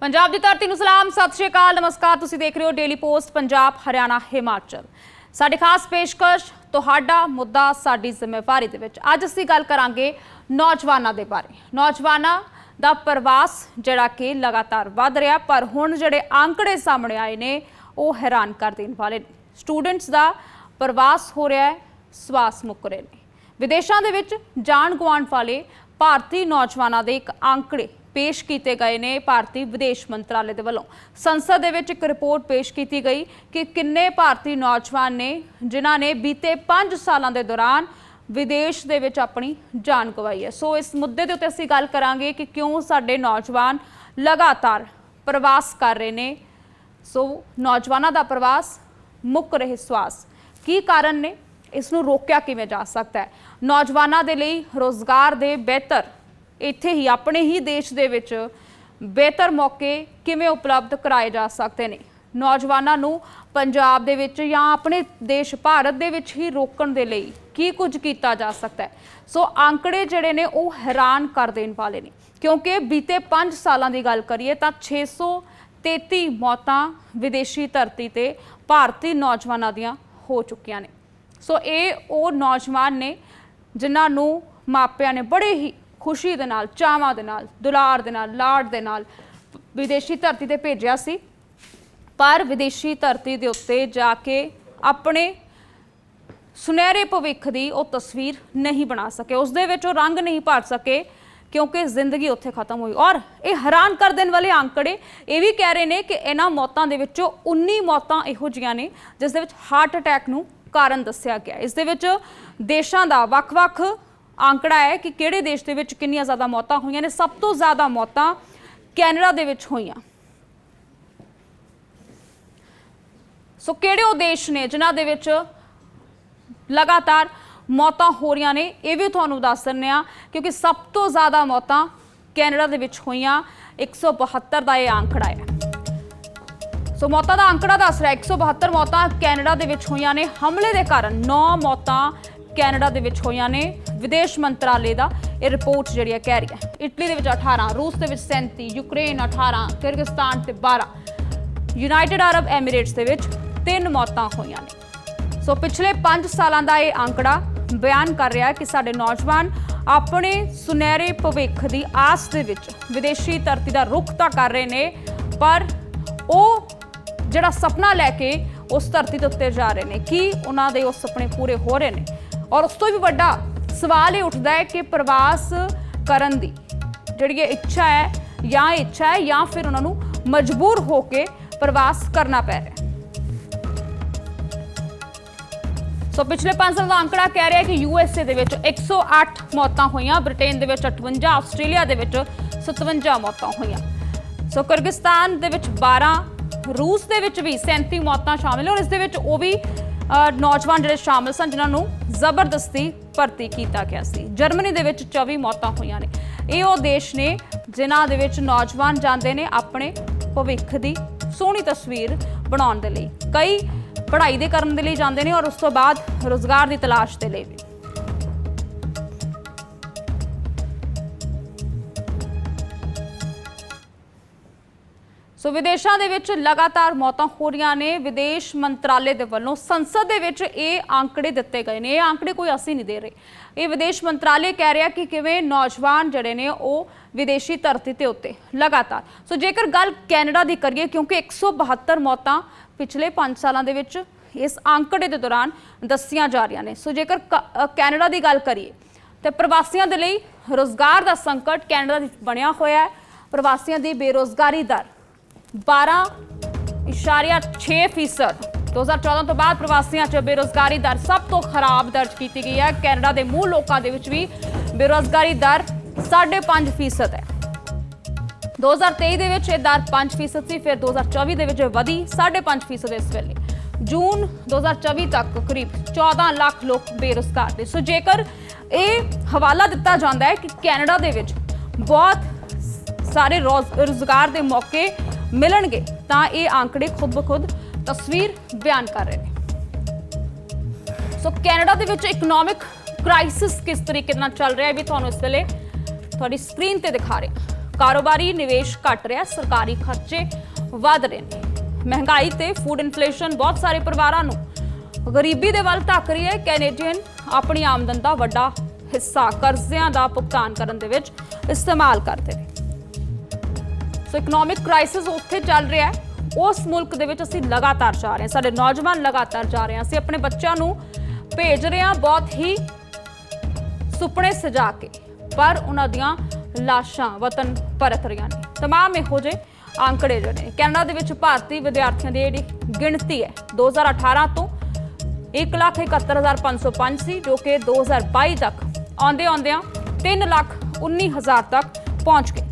ਪੰਜਾਬ ਦੀ ਧਰਤੀ ਨੂੰ ਸਲਾਮ, ਸਤਿ ਸ਼੍ਰੀ ਅਕਾਲ, ਨਮਸਕਾਰ। ਤੁਸੀਂ ਦੇਖ ਰਹੇ ਹੋ ਡੇਲੀ ਪੋਸਟ ਪੰਜਾਬ, ਹਰਿਆਣਾ, ਹਿਮਾਚਲ। ਸਾਡੀ ਖਾਸ ਪੇਸ਼ਕਸ਼, ਤੁਹਾਡਾ ਮੁੱਦਾ, ਸਾਡੀ ਜ਼ਿੰਮੇਵਾਰੀ ਦੇ ਵਿੱਚ। ਅੱਜ ਅਸੀਂ ਗੱਲ ਕਰਾਂਗੇ ਨੌਜਵਾਨਾਂ ਦੇ ਬਾਰੇ। ਨੌਜਵਾਨਾਂ ਦਾ ਪ੍ਰਵਾਸ ਜਿਹੜਾ ਕਿ ਲਗਾਤਾਰ ਵੱਧ ਰਿਹਾ, ਪਰ ਹੁਣ ਜਿਹੜੇ ਆંકੜੇ ਸਾਹਮਣੇ ਆਏ ਨੇ, ਉਹ ਹੈਰਾਨ ਕਰ ਦੇਣ ਵਾਲੇ ਨੇ। ਸਟੂਡੈਂਟਸ ਦਾ ਪ੍ਰਵਾਸ ਹੋ ਰਿਹਾ ਹੈ, ਸਵਾਸ ਮੁੱਕ ਰਹੇ ਨੇ। ਵਿਦੇਸ਼ਾਂ ਦੇ ਵਿੱਚ ਜਾਣ ਗੁਆਉਣ ਵਾਲੇ ਭਾਰਤੀ ਨੌਜਵਾਨਾਂ ਦੇ ਇੱਕ ਆંકੜੇ ਪੇਸ਼ ਕੀਤੇ ਗਏ ਨੇ ਭਾਰਤੀ ਵਿਦੇਸ਼ ਮੰਤਰਾਲੇ ਦੇ ਵੱਲੋਂ। ਸੰਸਦ ਦੇ ਵਿੱਚ ਇੱਕ ਰਿਪੋਰਟ ਪੇਸ਼ ਕੀਤੀ ਗਈ ਕਿ ਕਿੰਨੇ ਭਾਰਤੀ ਨੌਜਵਾਨ ਨੇ ਜਿਨ੍ਹਾਂ ਨੇ ਬੀਤੇ 5 ਸਾਲਾਂ ਦੇ ਦੌਰਾਨ ਵਿਦੇਸ਼ ਦੇ ਵਿੱਚ ਆਪਣੀ ਜਾਨ ਗਵਾਈ ਹੈ। ਸੋ ਇਸ ਮੁੱਦੇ ਦੇ ਉੱਤੇ ਅਸੀਂ ਗੱਲ ਕਰਾਂਗੇ ਕਿ ਕਿਉਂ ਸਾਡੇ ਨੌਜਵਾਨ ਲਗਾਤਾਰ ਪ੍ਰਵਾਸ ਕਰ ਰਹੇ ਨੇ। ਸੋ ਨੌਜਵਾਨਾਂ ਦਾ ਪ੍ਰਵਾਸ, ਮੁੱਕ ਰਹੇ ਸਵਾਸ ਕੀ ਕਾਰਨ ਨੇ? ਇਸ ਨੂੰ ਰੋਕਿਆ ਕਿਵੇਂ ਜਾ ਸਕਦਾ ਹੈ? ਨੌਜਵਾਨਾਂ ਦੇ ਲਈ ਰੋਜ਼ਗਾਰ ਦੇ ਬਿਹਤਰ ਇੱਥੇ ਹੀ, ਆਪਣੇ ਹੀ ਦੇਸ਼ ਦੇ ਵਿੱਚ ਬਿਹਤਰ ਮੌਕੇ ਕਿਵੇਂ ਉਪਲਬਧ ਕਰਾਏ ਜਾ ਸਕਦੇ ਨੇ? ਨੌਜਵਾਨਾਂ ਨੂੰ ਪੰਜਾਬ ਦੇ ਵਿੱਚ ਜਾਂ ਆਪਣੇ ਦੇਸ਼ ਭਾਰਤ ਦੇ ਵਿੱਚ ਹੀ ਰੋਕਣ ਦੇ ਲਈ ਕੀ ਕੁਝ ਕੀਤਾ ਜਾ ਸਕਦਾ ਹੈ? ਸੋ ਅੰਕੜੇ ਜਿਹੜੇ ਨੇ, ਉਹ ਹੈਰਾਨ ਕਰ ਦੇਣ ਵਾਲੇ ਨੇ। ਕਿਉਂਕਿ ਬੀਤੇ 5 ਸਾਲਾਂ ਦੀ ਗੱਲ ਕਰੀਏ ਤਾਂ 633 ਮੌਤਾਂ ਵਿਦੇਸ਼ੀ ਧਰਤੀ ਤੇ ਭਾਰਤੀ ਨੌਜਵਾਨਾਂ ਦੀਆਂ ਹੋ ਚੁੱਕੀਆਂ ਨੇ। ਸੋ ਇਹ ਉਹ ਨੌਜਵਾਨ ਨੇ ਜਿਨ੍ਹਾਂ ਨੂੰ ਮਾਪਿਆਂ ਨੇ ਬੜੇ ਹੀ ਖੁਸ਼ੀ ਦੇ ਨਾਲ, ਚਾਵਾਂ ਦੇ ਨਾਲ, ਦੁਲਾਰ ਦੇ ਨਾਲ ਲਾੜ ਦੇ ਨਾਲ ਵਿਦੇਸ਼ੀ ਧਰਤੀ ਤੇ ਭੇਜਿਆ ਸੀ। ਪਰ ਵਿਦੇਸ਼ੀ ਧਰਤੀ ਦੇ ਉੱਤੇ ਜਾ ਕੇ ਆਪਣੇ ਸੁਨਹਿਰੇ ਭਵਿੱਖ ਦੀ ਉਹ ਤਸਵੀਰ ਨਹੀਂ ਬਣਾ ਸਕੇ। ਉਸ ਦੇ ਵਿੱਚ ਉਹ ਰੰਗ ਨਹੀਂ ਭਰ ਸਕੇ, ਕਿਉਂਕਿ ਜ਼ਿੰਦਗੀ ਉੱਥੇ ਖਤਮ ਹੋਈ। ਔਰ ਇਹ ਹੈਰਾਨ ਕਰ ਦੇਣ ਵਾਲੇ ਅੰਕੜੇ ਇਹ ਵੀ ਕਹਿ ਰਹੇ ਨੇ ਕਿ ਇਹਨਾਂ ਮੌਤਾਂ ਦੇ ਵਿੱਚੋਂ 19 ਮੌਤਾਂ ਇਹੋ ਜੀਆਂ ਨੇ, ਜਿਸ ਦੇ ਵਿੱਚ ਹਾਰਟ ਅਟੈਕ ਨੂੰ ਕਾਰਨ ਦੱਸਿਆ ਗਿਆ। ਇਸ ਦੇ ਵਿੱਚ ਦੇਸ਼ਾਂ ਦਾ ਵੱਖ-ਵੱਖ ਅੰਕੜਾ ਹੈ ਕਿ ਕਿਹੜੇ ਦੇਸ਼ ਦੇ ਵਿੱਚ ਕਿੰਨੀਆਂ ਜ਼ਿਆਦਾ ਮੌਤਾਂ ਹੋਈਆਂ ਨੇ? ਸਭ ਤੋਂ ਜ਼ਿਆਦਾ ਮੌਤਾਂ ਕੈਨੇਡਾ ਦੇ ਵਿੱਚ ਹੋਈਆਂ। ਸੋ ਕਿਹੜੇ ਉਹ ਦੇਸ਼ ਨੇ ਜਿਨ੍ਹਾਂ ਦੇ ਵਿੱਚ ਲਗਾਤਾਰ ਮੌਤਾਂ ਹੋ ਰਹੀਆਂ ਨੇ? ਇਹ ਵੀ ਤੁਹਾਨੂੰ ਦੱਸ ਦਿੰਨੇ ਆ ਕਿਉਂਕਿ ਸਭ ਤੋਂ ਜ਼ਿਆਦਾ ਮੌਤਾਂ ਕੈਨੇਡਾ ਦੇ ਵਿੱਚ ਹੋਈਆਂ। 172 ਦਾ ਇਹ ਆંકੜਾ ਹੈ। ਸੋ ਮੌਤਾਂ ਦਾ ਅੰਕੜਾ ਦੱਸ ਰਿਹਾ 172 ਮੌਤਾਂ ਕੈਨੇਡਾ ਦੇ ਵਿੱਚ ਹੋਈਆਂ ਨੇ। ਹਮਲੇ ਦੇ ਕਾਰਨ 9 ਮੌਤਾਂ ਕੈਨੇਡਾ ਦੇ ਵਿੱਚ ਹੋਈਆਂ ਨੇ। ਵਿਦੇਸ਼ ਮੰਤਰਾਲੇ ਦਾ ਇਹ ਰਿਪੋਰਟ ਜਿਹੜੀ ਹੈ ਕਹਿ ਰਹੀ ਹੈ। ਇਟਲੀ ਦੇ ਵਿੱਚ 18 ਰੂਸ ਦੇ ਵਿੱਚ 37 ਯੂਕਰੇਨ 18 ਕਿਰਗਿਸਤਾਨ ਤੇ 12 ਯੂਨਾਈਟਿਡ ਅਰਬ ਐਮੀਰੇਟਸ ਦੇ ਵਿੱਚ ਤਿੰਨ ਮੌਤਾਂ ਹੋਈਆਂ ਨੇ। ਸੋ ਪਿਛਲੇ 5 ਸਾਲਾਂ ਦਾ ਇਹ ਅੰਕੜਾ ਬਿਆਨ ਕਰ ਰਿਹਾ ਹੈ ਕਿ ਸਾਡੇ ਨੌਜਵਾਨ ਆਪਣੇ ਸੁਨਹਿਰੇ ਭਵਿੱਖ ਦੀ ਆਸ ਦੇ ਵਿੱਚ ਵਿਦੇਸ਼ੀ ਧਰਤੀ ਦਾ ਰੁਖ ਤਾਂ ਕਰ ਰਹੇ ਨੇ, ਪਰ ਉਹ ਜਿਹੜਾ ਸੁਪਨਾ ਲੈ ਕੇ ਉਸ ਧਰਤੀ ਦੇ ਉੱਤੇ ਜਾ ਰਹੇ ਨੇ। ਕੀ ਉਹਨਾਂ ਦੇ ਉਹ ਸੁਪਨੇ ਪੂਰੇ ਹੋ ਰਹੇ ਨੇ? ਔਰ ਉਸ ਤੋਂ ਵੀ ਵੱਡਾ ਸਵਾਲ ਇਹ ਉੱਠਦਾ ਹੈ ਕਿ ਪ੍ਰਵਾਸ ਕਰਨ ਦੀ ਜਿਹੜੀ ਇਹ ਇੱਛਾ ਹੈ, ਜਾਂ ਇੱਛਾ ਹੈ, ਜਾਂ ਫਿਰ ਉਹਨਾਂ ਨੂੰ ਮਜਬੂਰ ਹੋ ਕੇ ਪ੍ਰਵਾਸ ਕਰਨਾ ਪੈ ਰਿਹਾ ਸੋ ਪਿਛਲੇ 5 ਸਾਲ ਦਾ ਅੰਕੜਾ ਕਹਿ ਰਿਹਾ ਕਿ ਯੂ ਕਿ ਏ ਦੇ ਵਿੱਚ 108 ਮੌਤਾਂ ਹੋਈਆਂ, ਬ੍ਰਿਟੇਨ ਦੇ ਵਿੱਚ 58 ਆਸਟ੍ਰੇਲੀਆ ਦੇ ਵਿੱਚ 57 ਮੌਤਾਂ ਹੋਈਆਂ। ਸੋ ਕਿਰਗਿਸਤਾਨ ਦੇ ਵਿੱਚ 12 ਰੂਸ ਦੇ ਵਿੱਚ ਵੀ 37 ਮੌਤਾਂ ਸ਼ਾਮਿਲ ਔਰ ਇਸ ਦੇ ਵਿੱਚ ਉਹ ਵੀ ਨੌਜਵਾਨ ਜਿਹੜੇ ਸ਼ਾਮਲ ਸਨ, ਜਿਨ੍ਹਾਂ ਨੂੰ ਜ਼ਬਰਦਸਤੀ ਭਰਤੀ ਕੀਤਾ ਗਿਆ ਸੀ। ਜਰਮਨੀ ਦੇ ਵਿੱਚ 24 ਮੌਤਾਂ ਹੋਈਆਂ ਨੇ। ਇਹ ਉਹ ਦੇਸ਼ ਨੇ ਜਿਨ੍ਹਾਂ ਦੇ ਵਿੱਚ ਨੌਜਵਾਨ ਜਾਂਦੇ ਨੇ ਆਪਣੇ ਭਵਿੱਖ ਦੀ ਸੋਹਣੀ ਤਸਵੀਰ ਬਣਾਉਣ ਦੇ ਲਈ। ਕਈ ਪੜ੍ਹਾਈ ਦੇ ਕਰਨ ਦੇ ਲਈ ਜਾਂਦੇ ਨੇ ਔਰ ਉਸ ਤੋਂ ਬਾਅਦ ਰੋਜ਼ਗਾਰ ਦੀ ਤਲਾਸ਼ ਦੇ ਲਈ ਸੋ ਵਿਦੇਸ਼ਾਂ ਦੇ ਵਿੱਚ ਲਗਾਤਾਰ ਮੌਤਾਂ ਹੋ ਰਹੀਆਂ ਨੇ। ਵਿਦੇਸ਼ ਮੰਤਰਾਲੇ ਦੇ ਵੱਲੋਂ ਸੰਸਦ ਦੇ ਵਿੱਚ ਇਹ ਆંકੜੇ ਦਿੱਤੇ ਗਏ ਨੇ। ਇਹ ਆંકੜੇ ਕੋਈ ਅਸੀਂ ਨਹੀਂ ਦੇ ਰਹੇ। ਇਹ ਵਿਦੇਸ਼ ਮੰਤਰਾਲੇ ਕਹਿ ਰਿਹਾ ਕਿ ਕਿਵੇਂ ਨੌਜਵਾਨ ਜਿਹੜੇ ਨੇ ਉਹ ਵਿਦੇਸ਼ੀ ਧਰਤੀ ਤੇ ਉੱਤੇ ਲਗਾਤਾਰ। ਸੋ ਜੇਕਰ ਗੱਲ ਕੈਨੇਡਾ ਦੀ ਕਰੀਏ, ਕਿਉਂਕਿ 172 ਮੌਤਾਂ ਪਿਛਲੇ 5 ਸਾਲਾਂ ਦੇ ਵਿੱਚ ਇਸ ਆંકੜੇ ਦੇ ਦੌਰਾਨ ਦੱਸੀਆਂ ਜਾ ਰਹੀਆਂ ਨੇ। ਸੋ ਜੇਕਰ ਕੈਨੇਡਾ ਦੀ ਗੱਲ ਕਰੀਏ, ਤੇ ਪ੍ਰਵਾਸੀਆਂ ਦੇ ਲਈ ਰੋਜ਼ਗਾਰ ਦਾ ਸੰਕਟ ਕੈਨੇਡਾ ਵਿੱਚ ਬਣਿਆ ਹੋਇਆ ਹੈ। ਪ੍ਰਵਾਸੀਆਂ ਦੀ ਬੇਰੋਜ਼ਗਾਰੀ ਦਰ 12.6 ਫੀਸਦ। 2014 ਤੋਂ ਬਾਅਦ ਪ੍ਰਵਾਸੀਆਂ 'ਚ ਬੇਰੋਜ਼ਗਾਰੀ ਦਰ ਸਭ ਤੋਂ ਖਰਾਬ ਦਰਜ ਕੀਤੀ ਗਈ ਹੈ। ਕੈਨੇਡਾ ਦੇ ਮੂਲ ਲੋਕਾਂ ਦੇ ਵਿੱਚ ਵੀ ਬੇਰੋਜ਼ਗਾਰੀ ਦਰ 5.5 ਫੀਸਦ ਹੈ। 2023 ਦੇ ਵਿੱਚ ਇਹ ਦਰ 5 ਫੀਸਦ ਸੀ, ਫਿਰ 2024 ਦੇ ਵਿੱਚ ਇਹ ਵਧੀ 5.5 ਫੀਸਦ ਇਸ ਵੇਲੇ। ਜੂਨ 2024 ਤੱਕ ਕਰੀਬ 14 ਲੱਖ ਲੋਕ ਬੇਰੋਜ਼ਗਾਰ ਨੇ। ਸੋ ਜੇਕਰ ਇਹ ਹਵਾਲਾ ਦਿੱਤਾ ਜਾਂਦਾ ਹੈ ਕਿ ਕੈਨੇਡਾ ਦੇ ਵਿੱਚ ਬਹੁਤ ਸਾਰੇ ਰੋਜ਼- ਰੁਜ਼ਗਾਰ ਦੇ ਮੌਕੇ ਮਿਲਣਗੇ, ਤਾਂ ਇਹ ਆંકੜੇ ਖੁਦ ਬਖੁਦ ਤਸਵੀਰ ਬਿਆਨ ਕਰ ਰਹੇ ਨੇ। ਸੋ ਕੈਨੇਡਾ ਦੇ ਵਿੱਚ ਇਕਨੋਮਿਕ ਕ੍ਰਾਈਸਿਸ ਕਿਸ ਤਰੀਕੇ ਨਾਲ ਚੱਲ ਰਿਹਾ ਹੈ ਵੀ ਤੁਹਾਨੂੰ ਇਸ ਵੇਲੇ ਤੁਹਾਡੀ ਸਕਰੀਨ ਤੇ ਦਿਖਾ ਰਹੇ ਕਾਰੋਬਾਰੀ ਨਿਵੇਸ਼ ਘਟ ਰਿਹਾ, ਸਰਕਾਰੀ ਖਰਚੇ ਵਧ ਰਹੇ ਨੇ। ਮਹਿੰਗਾਈ ਤੇ ਫੂਡ ਇਨਫਲੇਸ਼ਨ ਬਹੁਤ ਸਾਰੇ ਪਰਿਵਾਰਾਂ ਨੂੰ ਗਰੀਬੀ ਦੇ ਵੱਲ ਧੱਕ ਰਹੀ ਹੈ। ਕੈਨੇਡੀਅਨ ਆਪਣੀ ਆਮਦਨ ਦਾ ਵੱਡਾ ਹਿੱਸਾ ਕਰਜ਼ਿਆਂ ਦਾ ਭੁਗਤਾਨ ਕਰਨ ਦੇ ਵਿੱਚ ਇਸਤੇਮਾਲ ਕਰਦੇ ਨੇ। ਸੋ ਇਕਨੋਮਿਕ ਕ੍ਰਾਈਸਿਸ ਉੱਥੇ ਚੱਲ ਰਿਹਾ ਹੈ। ਉਸ ਮੁਲਕ ਦੇ ਵਿੱਚ ਅਸੀਂ ਲਗਾਤਾਰ ਜਾ ਰਹੇ ਹਾਂ। ਸਾਡੇ ਨੌਜਵਾਨ ਲਗਾਤਾਰ ਜਾ ਰਹੇ ਹਾਂ। ਅਸੀਂ ਆਪਣੇ ਬੱਚਿਆਂ ਨੂੰ ਭੇਜ ਰਹੇ ਹਾਂ ਬਹੁਤ ਹੀ ਸੁਪਨੇ ਸਜਾ ਕੇ। ਪਰ ਉਹਨਾਂ ਦੀਆਂ ਲਾਸ਼ਾਂ ਵਤਨ ਪਰਤ ਰਹੀਆਂ ਨੇ। ਤਮਾਮ ਇਹੋ ਜੇ ਅੰਕੜੇ ਜਣੇ ਕੈਨੇਡਾ ਦੇ ਵਿੱਚ ਭਾਰਤੀ ਵਿਦਿਆਰਥੀਆਂ ਦੀ ਜਿਹੜੀ ਗਿਣਤੀ ਹੈ 2018 ਤੋਂ 171505 ਸੀ ਜੋ ਕਿ 2022 ਤੱਕ ਆਉਂਦੇ ਆਉਂਦਿਆਂ 3 ਲੱਖ 19 ਹਜ਼ਾਰ ਤੱਕ ਪਹੁੰਚ ਗਏ।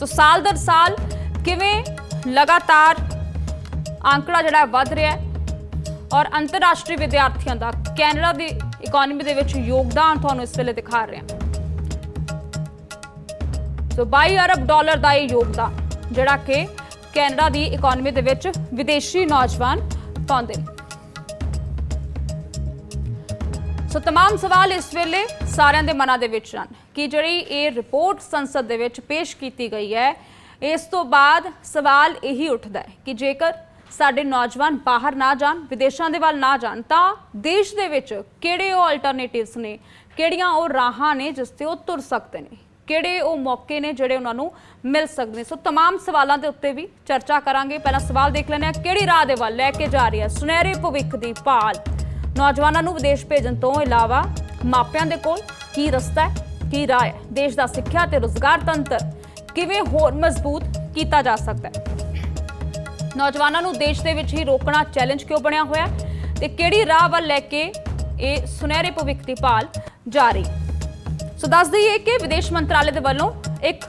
ਸੋ ਸਾਲ ਦਰ ਸਾਲ ਕਿਵੇਂ ਲਗਾਤਾਰ ਅੰਕੜਾ ਜਿਹੜਾ ਹੈ ਵੱਧ ਰਿਹਾ ਹੈ ਔਰ ਅੰਤਰਰਾਸ਼ਟਰੀ ਵਿਦਿਆਰਥੀਆਂ ਦਾ ਕੈਨੇਡਾ ਦੀ ਇਕਨੋਮੀ ਦੇ ਵਿੱਚ ਯੋਗਦਾਨ ਤੁਹਾਨੂੰ ਇਸ ਵੇਲੇ ਦਿਖਾ ਰਹੇ ਹਾਂ ਸੋ 22 ਅਰਬ ਡਾਲਰ ਦਾ ਇਹ ਯੋਗਦਾਨ ਜਿਹੜਾ ਕਿ ਕੈਨੇਡਾ ਦੀ ਇਕਨੋਮੀ ਦੇ ਵਿੱਚ ਵਿਦੇਸ਼ੀ ਨੌਜਵਾਨ ਪਾਉਂਦੇ ਨੇ ਸੋ तमाम ਸਵਾਲ ਇਸ ਵੇਲੇ ਸਾਰਿਆਂ ਦੇ ਮਨਾਂ ਦੇ ਵਿੱਚ ਹਨ ਕਿ ਜਿਹੜੀ ਇਹ ਰਿਪੋਰਟ ਸੰਸਦ ਦੇ ਵਿੱਚ ਪੇਸ਼ ਕੀਤੀ ਗਈ ਹੈ ਇਸ ਤੋਂ ਬਾਅਦ ਸਵਾਲ ਇਹੀ ਉੱਠਦਾ ਹੈ ਕਿ ਜੇਕਰ ਸਾਡੇ ਨੌਜਵਾਨ ਬਾਹਰ ਨਾ ਜਾਣ ਵਿਦੇਸ਼ਾਂ ਦੇ ਵੱਲ ਨਾ ਜਾਣ ਤਾਂ ਦੇਸ਼ ਦੇ ਵਿੱਚ ਕਿਹੜੇ ਉਹ ਅਲਟਰਨੇਟਿਵਸ ਨੇ ਕਿਹੜੀਆਂ ਉਹ ਰਾਹਾਂ ਨੇ ਜਿਸ ਤੇ ਉਹ ਤੁਰ ਸਕਦੇ ਨੇ ਕਿਹੜੇ ਉਹ ਮੌਕੇ ਨੇ ਜਿਹੜੇ ਉਹਨਾਂ ਨੂੰ ਮਿਲ ਸਕਦੇ ਨੇ ਸੋ तमाम ਸਵਾਲਾਂ ਦੇ ਉੱਤੇ ਵੀ ਚਰਚਾ ਕਰਾਂਗੇ ਪਹਿਲਾਂ ਸਵਾਲ ਦੇਖ ਲੈਂਦੇ ਹਾਂ ਕਿਹੜੀ ਰਾਹ ਦੇ ਵੱਲ ਲੈ ਕੇ ਜਾ ਰਹੀ ਹੈ ਸੁਨਹਿਰੇ ਭਵਿੱਖ ਦੀ ਭਾਲ ਨੌਜਵਾਨਾਂ ਨੂੰ ਵਿਦੇਸ਼ ਭੇਜਣ ਤੋਂ ਇਲਾਵਾ ਮਾਪਿਆਂ ਦੇ ਕੋਲ ਕੀ ਰਸਤਾ ਹੈ ਕੀ ਰਾਹ ਹੈ ਦੇਸ਼ ਦਾ ਸਿੱਖਿਆ ਤੇ ਰੋਜ਼ਗਾਰ ਤੰਤਰ ਕਿਵੇਂ ਹੋਰ ਮਜ਼ਬੂਤ ਕੀਤਾ ਜਾ ਸਕਦਾ ਹੈ? ਨੌਜਵਾਨਾਂ ਨੂੰ ਦੇਸ਼ ਦੇ ਵਿੱਚ ਹੀ ਰੋਕਣਾ ਚੈਲੰਜ ਕਿਉਂ ਬਣਿਆ ਹੋਇਆ ਤੇ ਕਿਹੜੀ ਰਾਹ ਵੱਲ ਲੈ ਕੇ ਇਹ ਸੁਨਹਿਰੇ ਭਵਿੱਖ ਦੀ ਭਾਲ ਜਾਰੀ ਸੋ ਦੱਸ ਦਈਏ ਕਿ ਵਿਦੇਸ਼ ਮੰਤਰਾਲੇ ਦੇ ਵੱਲੋਂ ਇੱਕ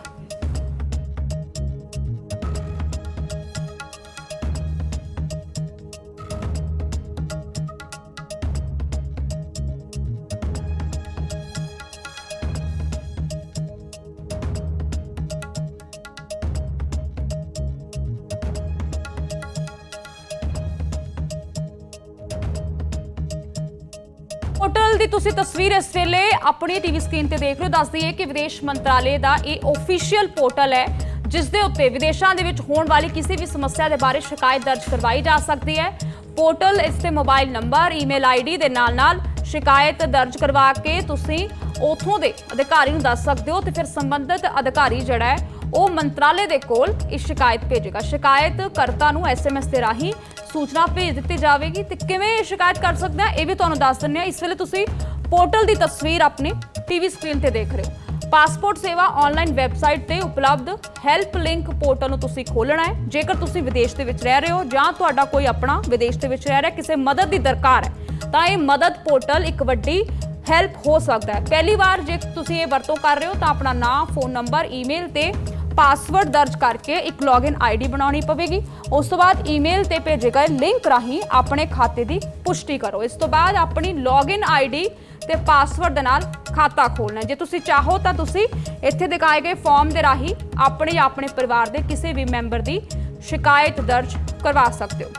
ਤੁਸੀਂ ਤਸਵੀਰ ਇਸ ਵੇਲੇ ਆਪਣੀ ਟੀਵੀ ਸਕਰੀਨ ਤੇ ਦੇਖ ਰਹੇ ਹੋ। ਦੱਸ ਦਈਏ ਕਿ ਵਿਦੇਸ਼ ਮੰਤਰਾਲੇ ਦਾ ਇਹ ਆਫੀਸ਼ੀਅਲ ਪੋਰਟਲ ਹੈ, ਜਿਸ ਦੇ ਉੱਤੇ ਵਿਦੇਸ਼ਾਂ ਦੇ ਵਿੱਚ ਹੋਣ ਵਾਲੀ ਕਿਸੇ ਵੀ ਸਮੱਸਿਆ ਦੇ ਬਾਰੇ ਸ਼ਿਕਾਇਤ ਦਰਜ ਕਰਵਾਈ ਜਾ ਸਕਦੀ ਹੈ। ਪੋਰਟਲ ਇਸ ਤੇ ਮੋਬਾਈਲ ਨੰਬਰ ਈਮੇਲ ਆਈਡੀ ਦੇ ਨਾਲ ਨਾਲ ਸ਼ਿਕਾਇਤ ਦਰਜ ਕਰਵਾ ਕੇ ਤੁਸੀਂ ਉਥੋਂ ਦੇ ਅਧਿਕਾਰੀ ਨੂੰ ਦੱਸ ਸਕਦੇ ਹੋ ਤੇ ਫਿਰ ਸੰਬੰਧਿਤ ਅਧਿਕਾਰੀ ਜਿਹੜਾ ਹੈ, ਉਹ ਮੰਤਰਾਲੇ ਦੇ ਕੋਲ ਇਹ ਸ਼ਿਕਾਇਤ ਭੇਜੇਗਾ। ਸ਼ਿਕਾਇਤ ਕਰਤਾ ਨੂੰ ਐਸਐਮਐਸ ਦੇ ਰਾਹੀਂ ਸੂਚਨਾ ਭੇਜ ਦਿੱਤੀ ਜਾਵੇਗੀ ਤੇ ਕਿਵੇਂ ਇਹ ਸ਼ਿਕਾਇਤ ਕਰ ਸਕਦੇ ਆ ਇਹ ਵੀ ਤੁਹਾਨੂੰ ਦੱਸ ਦਿੰਦੇ ਆ ਇਸ ਵੇਲੇ ਤੁਸੀਂ ਪੋਰਟਲ ਦੀ ਤਸਵੀਰ ਆਪਣੇ ਟੀਵੀ ਸਕਰੀਨ ਤੇ ਦੇਖ ਰਹੇ ਹੋ। ਪਾਸਪੋਰਟ ਸੇਵਾ ਆਨਲਾਈਨ ਵੈਬਸਾਈਟ ਤੇ ਉਪਲਬਧ ਹੈਲਪ ਲਿੰਕ ਪੋਰਟਲ ਨੂੰ ਤੁਸੀਂ ਖੋਲਣਾ ਹੈ। ਜੇਕਰ ਤੁਸੀਂ ਵਿਦੇਸ਼ ਦੇ ਵਿੱਚ ਰਹਿ ਰਹੇ ਹੋ ਜਾਂ ਤੁਹਾਡਾ ਕੋਈ ਆਪਣਾ ਵਿਦੇਸ਼ ਦੇ ਵਿੱਚ ਰਹਿ ਰਿਹਾ, ਕਿਸੇ ਮਦਦ ਦੀ ਦਰਕਾਰ ਹੈ, ਤਾਂ ਇਹ ਮਦਦ ਪੋਰਟਲ ਇੱਕ ਵੱਡੀ ਹੈਲਪ ਹੋ ਸਕਦਾ ਹੈ। ਪਹਿਲੀ ਵਾਰ ਜੇ ਤੁਸੀਂ ਇਹ ਵਰਤੋਂ ਕਰ ਰਹੇ ਹੋ, ਤਾਂ ਆਪਣਾ ਨਾਮ, ਫੋਨ ਨੰਬਰ, ਈਮੇਲ ਤੇ ਪਾਸਵਰਡ ਦਰਜ ਕਰਕੇ ਇੱਕ ਲੌਗਇਨ ਆਈਡੀ ਬਣਾਉਣੀ ਪਵੇਗੀ। ਉਸ ਤੋਂ ਬਾਅਦ ਈਮੇਲ ਤੇ ਭੇਜੇ ਗਏ ਲਿੰਕ ਰਾਹੀਂ ਆਪਣੇ ਖਾਤੇ ਦੀ ਪੁਸ਼ਟੀ ਕਰੋ। ਇਸ ਤੋਂ ਬਾਅਦ ਆਪਣੀ ਲੌਗਇਨ ਆਈਡੀ ਤੇ ਪਾਸਵਰਡ ਦੇ ਨਾਲ ਖਾਤਾ ਖੋਲਣਾ ਹੈ। ਜੇ ਤੁਸੀਂ ਚਾਹੋ ਤਾਂ ਤੁਸੀਂ ਇੱਥੇ ਦਿਖਾਏ ਗਏ ਫਾਰਮ ਦੇ ਰਾਹੀਂ ਆਪਣੇ ਜਾਂ ਆਪਣੇ ਪਰਿਵਾਰ ਦੇ ਕਿਸੇ ਵੀ ਮੈਂਬਰ ਦੀ ਸ਼ਿਕਾਇਤ ਦਰਜ ਕਰਵਾ ਸਕਦੇ ਹੋ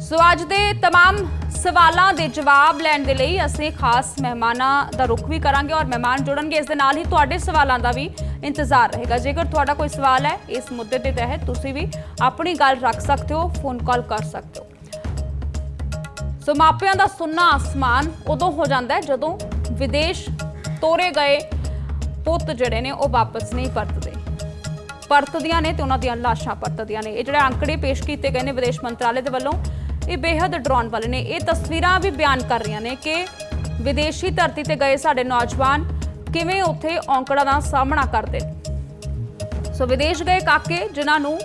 ਸੋ ਅੱਜ ਦੇ तमाम ਸਵਾਲਾਂ ਦੇ ਜਵਾਬ ਲੈਣ ਦੇ ਲਈ ਅਸੀਂ ਖਾਸ ਮਹਿਮਾਨਾਂ ਦਾ ਰੁਖ ਵੀ ਕਰਾਂਗੇ ਔਰ ਮਹਿਮਾਨ ਜੁੜਨਗੇ ਇਸ ਦੇ ਨਾਲ ਹੀ ਤੁਹਾਡੇ ਸਵਾਲਾਂ ਦਾ ਵੀ ਇੰਤਜ਼ਾਰ ਰਹੇਗਾ। ਜੇਕਰ ਤੁਹਾਡਾ ਕੋਈ ਸਵਾਲ ਹੈ, ਇਸ ਮੁੱਦੇ ਦੇ ਤਹਿਤ ਤੁਸੀਂ ਵੀ ਆਪਣੀ ਗੱਲ ਰੱਖ ਸਕਦੇ ਹੋ ਫੋਨ ਕਾਲ ਕਰ ਸਕਦੇ ਹੋ। ਸੋ ਮਾਪਿਆਂ ਦਾ ਸੁੰਨਾ ਆਸਮਾਨ ਉਦੋਂ ਹੋ ਜਾਂਦਾ ਹੈ ਜਦੋਂ ਵਿਦੇਸ਼ ਤੋਰੇ ਗਏ ਪੁੱਤ ਜਿਹੜੇ ਨੇ, ਉਹ ਵਾਪਸ ਨਹੀਂ ਪਰਤਦੇ। ਪਰਤਦੀਆਂ ਨੇ ਤੇ ਉਹਨਾਂ ਦੀਆਂ ਲਾਸ਼ਾਂ ਪਰਤਦੀਆਂ ਨੇ। ਇਹ ਜਿਹੜੇ ਅੰਕੜੇ ਪੇਸ਼ ਕੀਤੇ ਗਏ ਨੇ ਵਿਦੇਸ਼ ਮੰਤਰਾਲੇ ਦੇ ਵੱਲੋਂ, ਇਹ ਬੇहद ਡਰਾਉਣ ਵਾਲੇ ਨੇ। ਇਹ ਤਸਵੀਰਾਂ ਵੀ ਬਿਆਨ ਕਰ ਰਹੀਆਂ ਨੇ ਕਿ ਵਿਦੇਸ਼ੀ ਧਰਤੀ ਤੇ ਗਏ ਸਾਡੇ ਨੌਜਵਾਨ ਕਿਵੇਂ ਉੱਥੇ ਔਂਕੜਾਂ ਦਾ ਸਾਹਮਣਾ ਕਰਦੇ ਨੇ ਸੋ ਵਿਦੇਸ਼ ਗਏ ਕਾਕੇ ਜਿਨ੍ਹਾਂ ਨੂੰ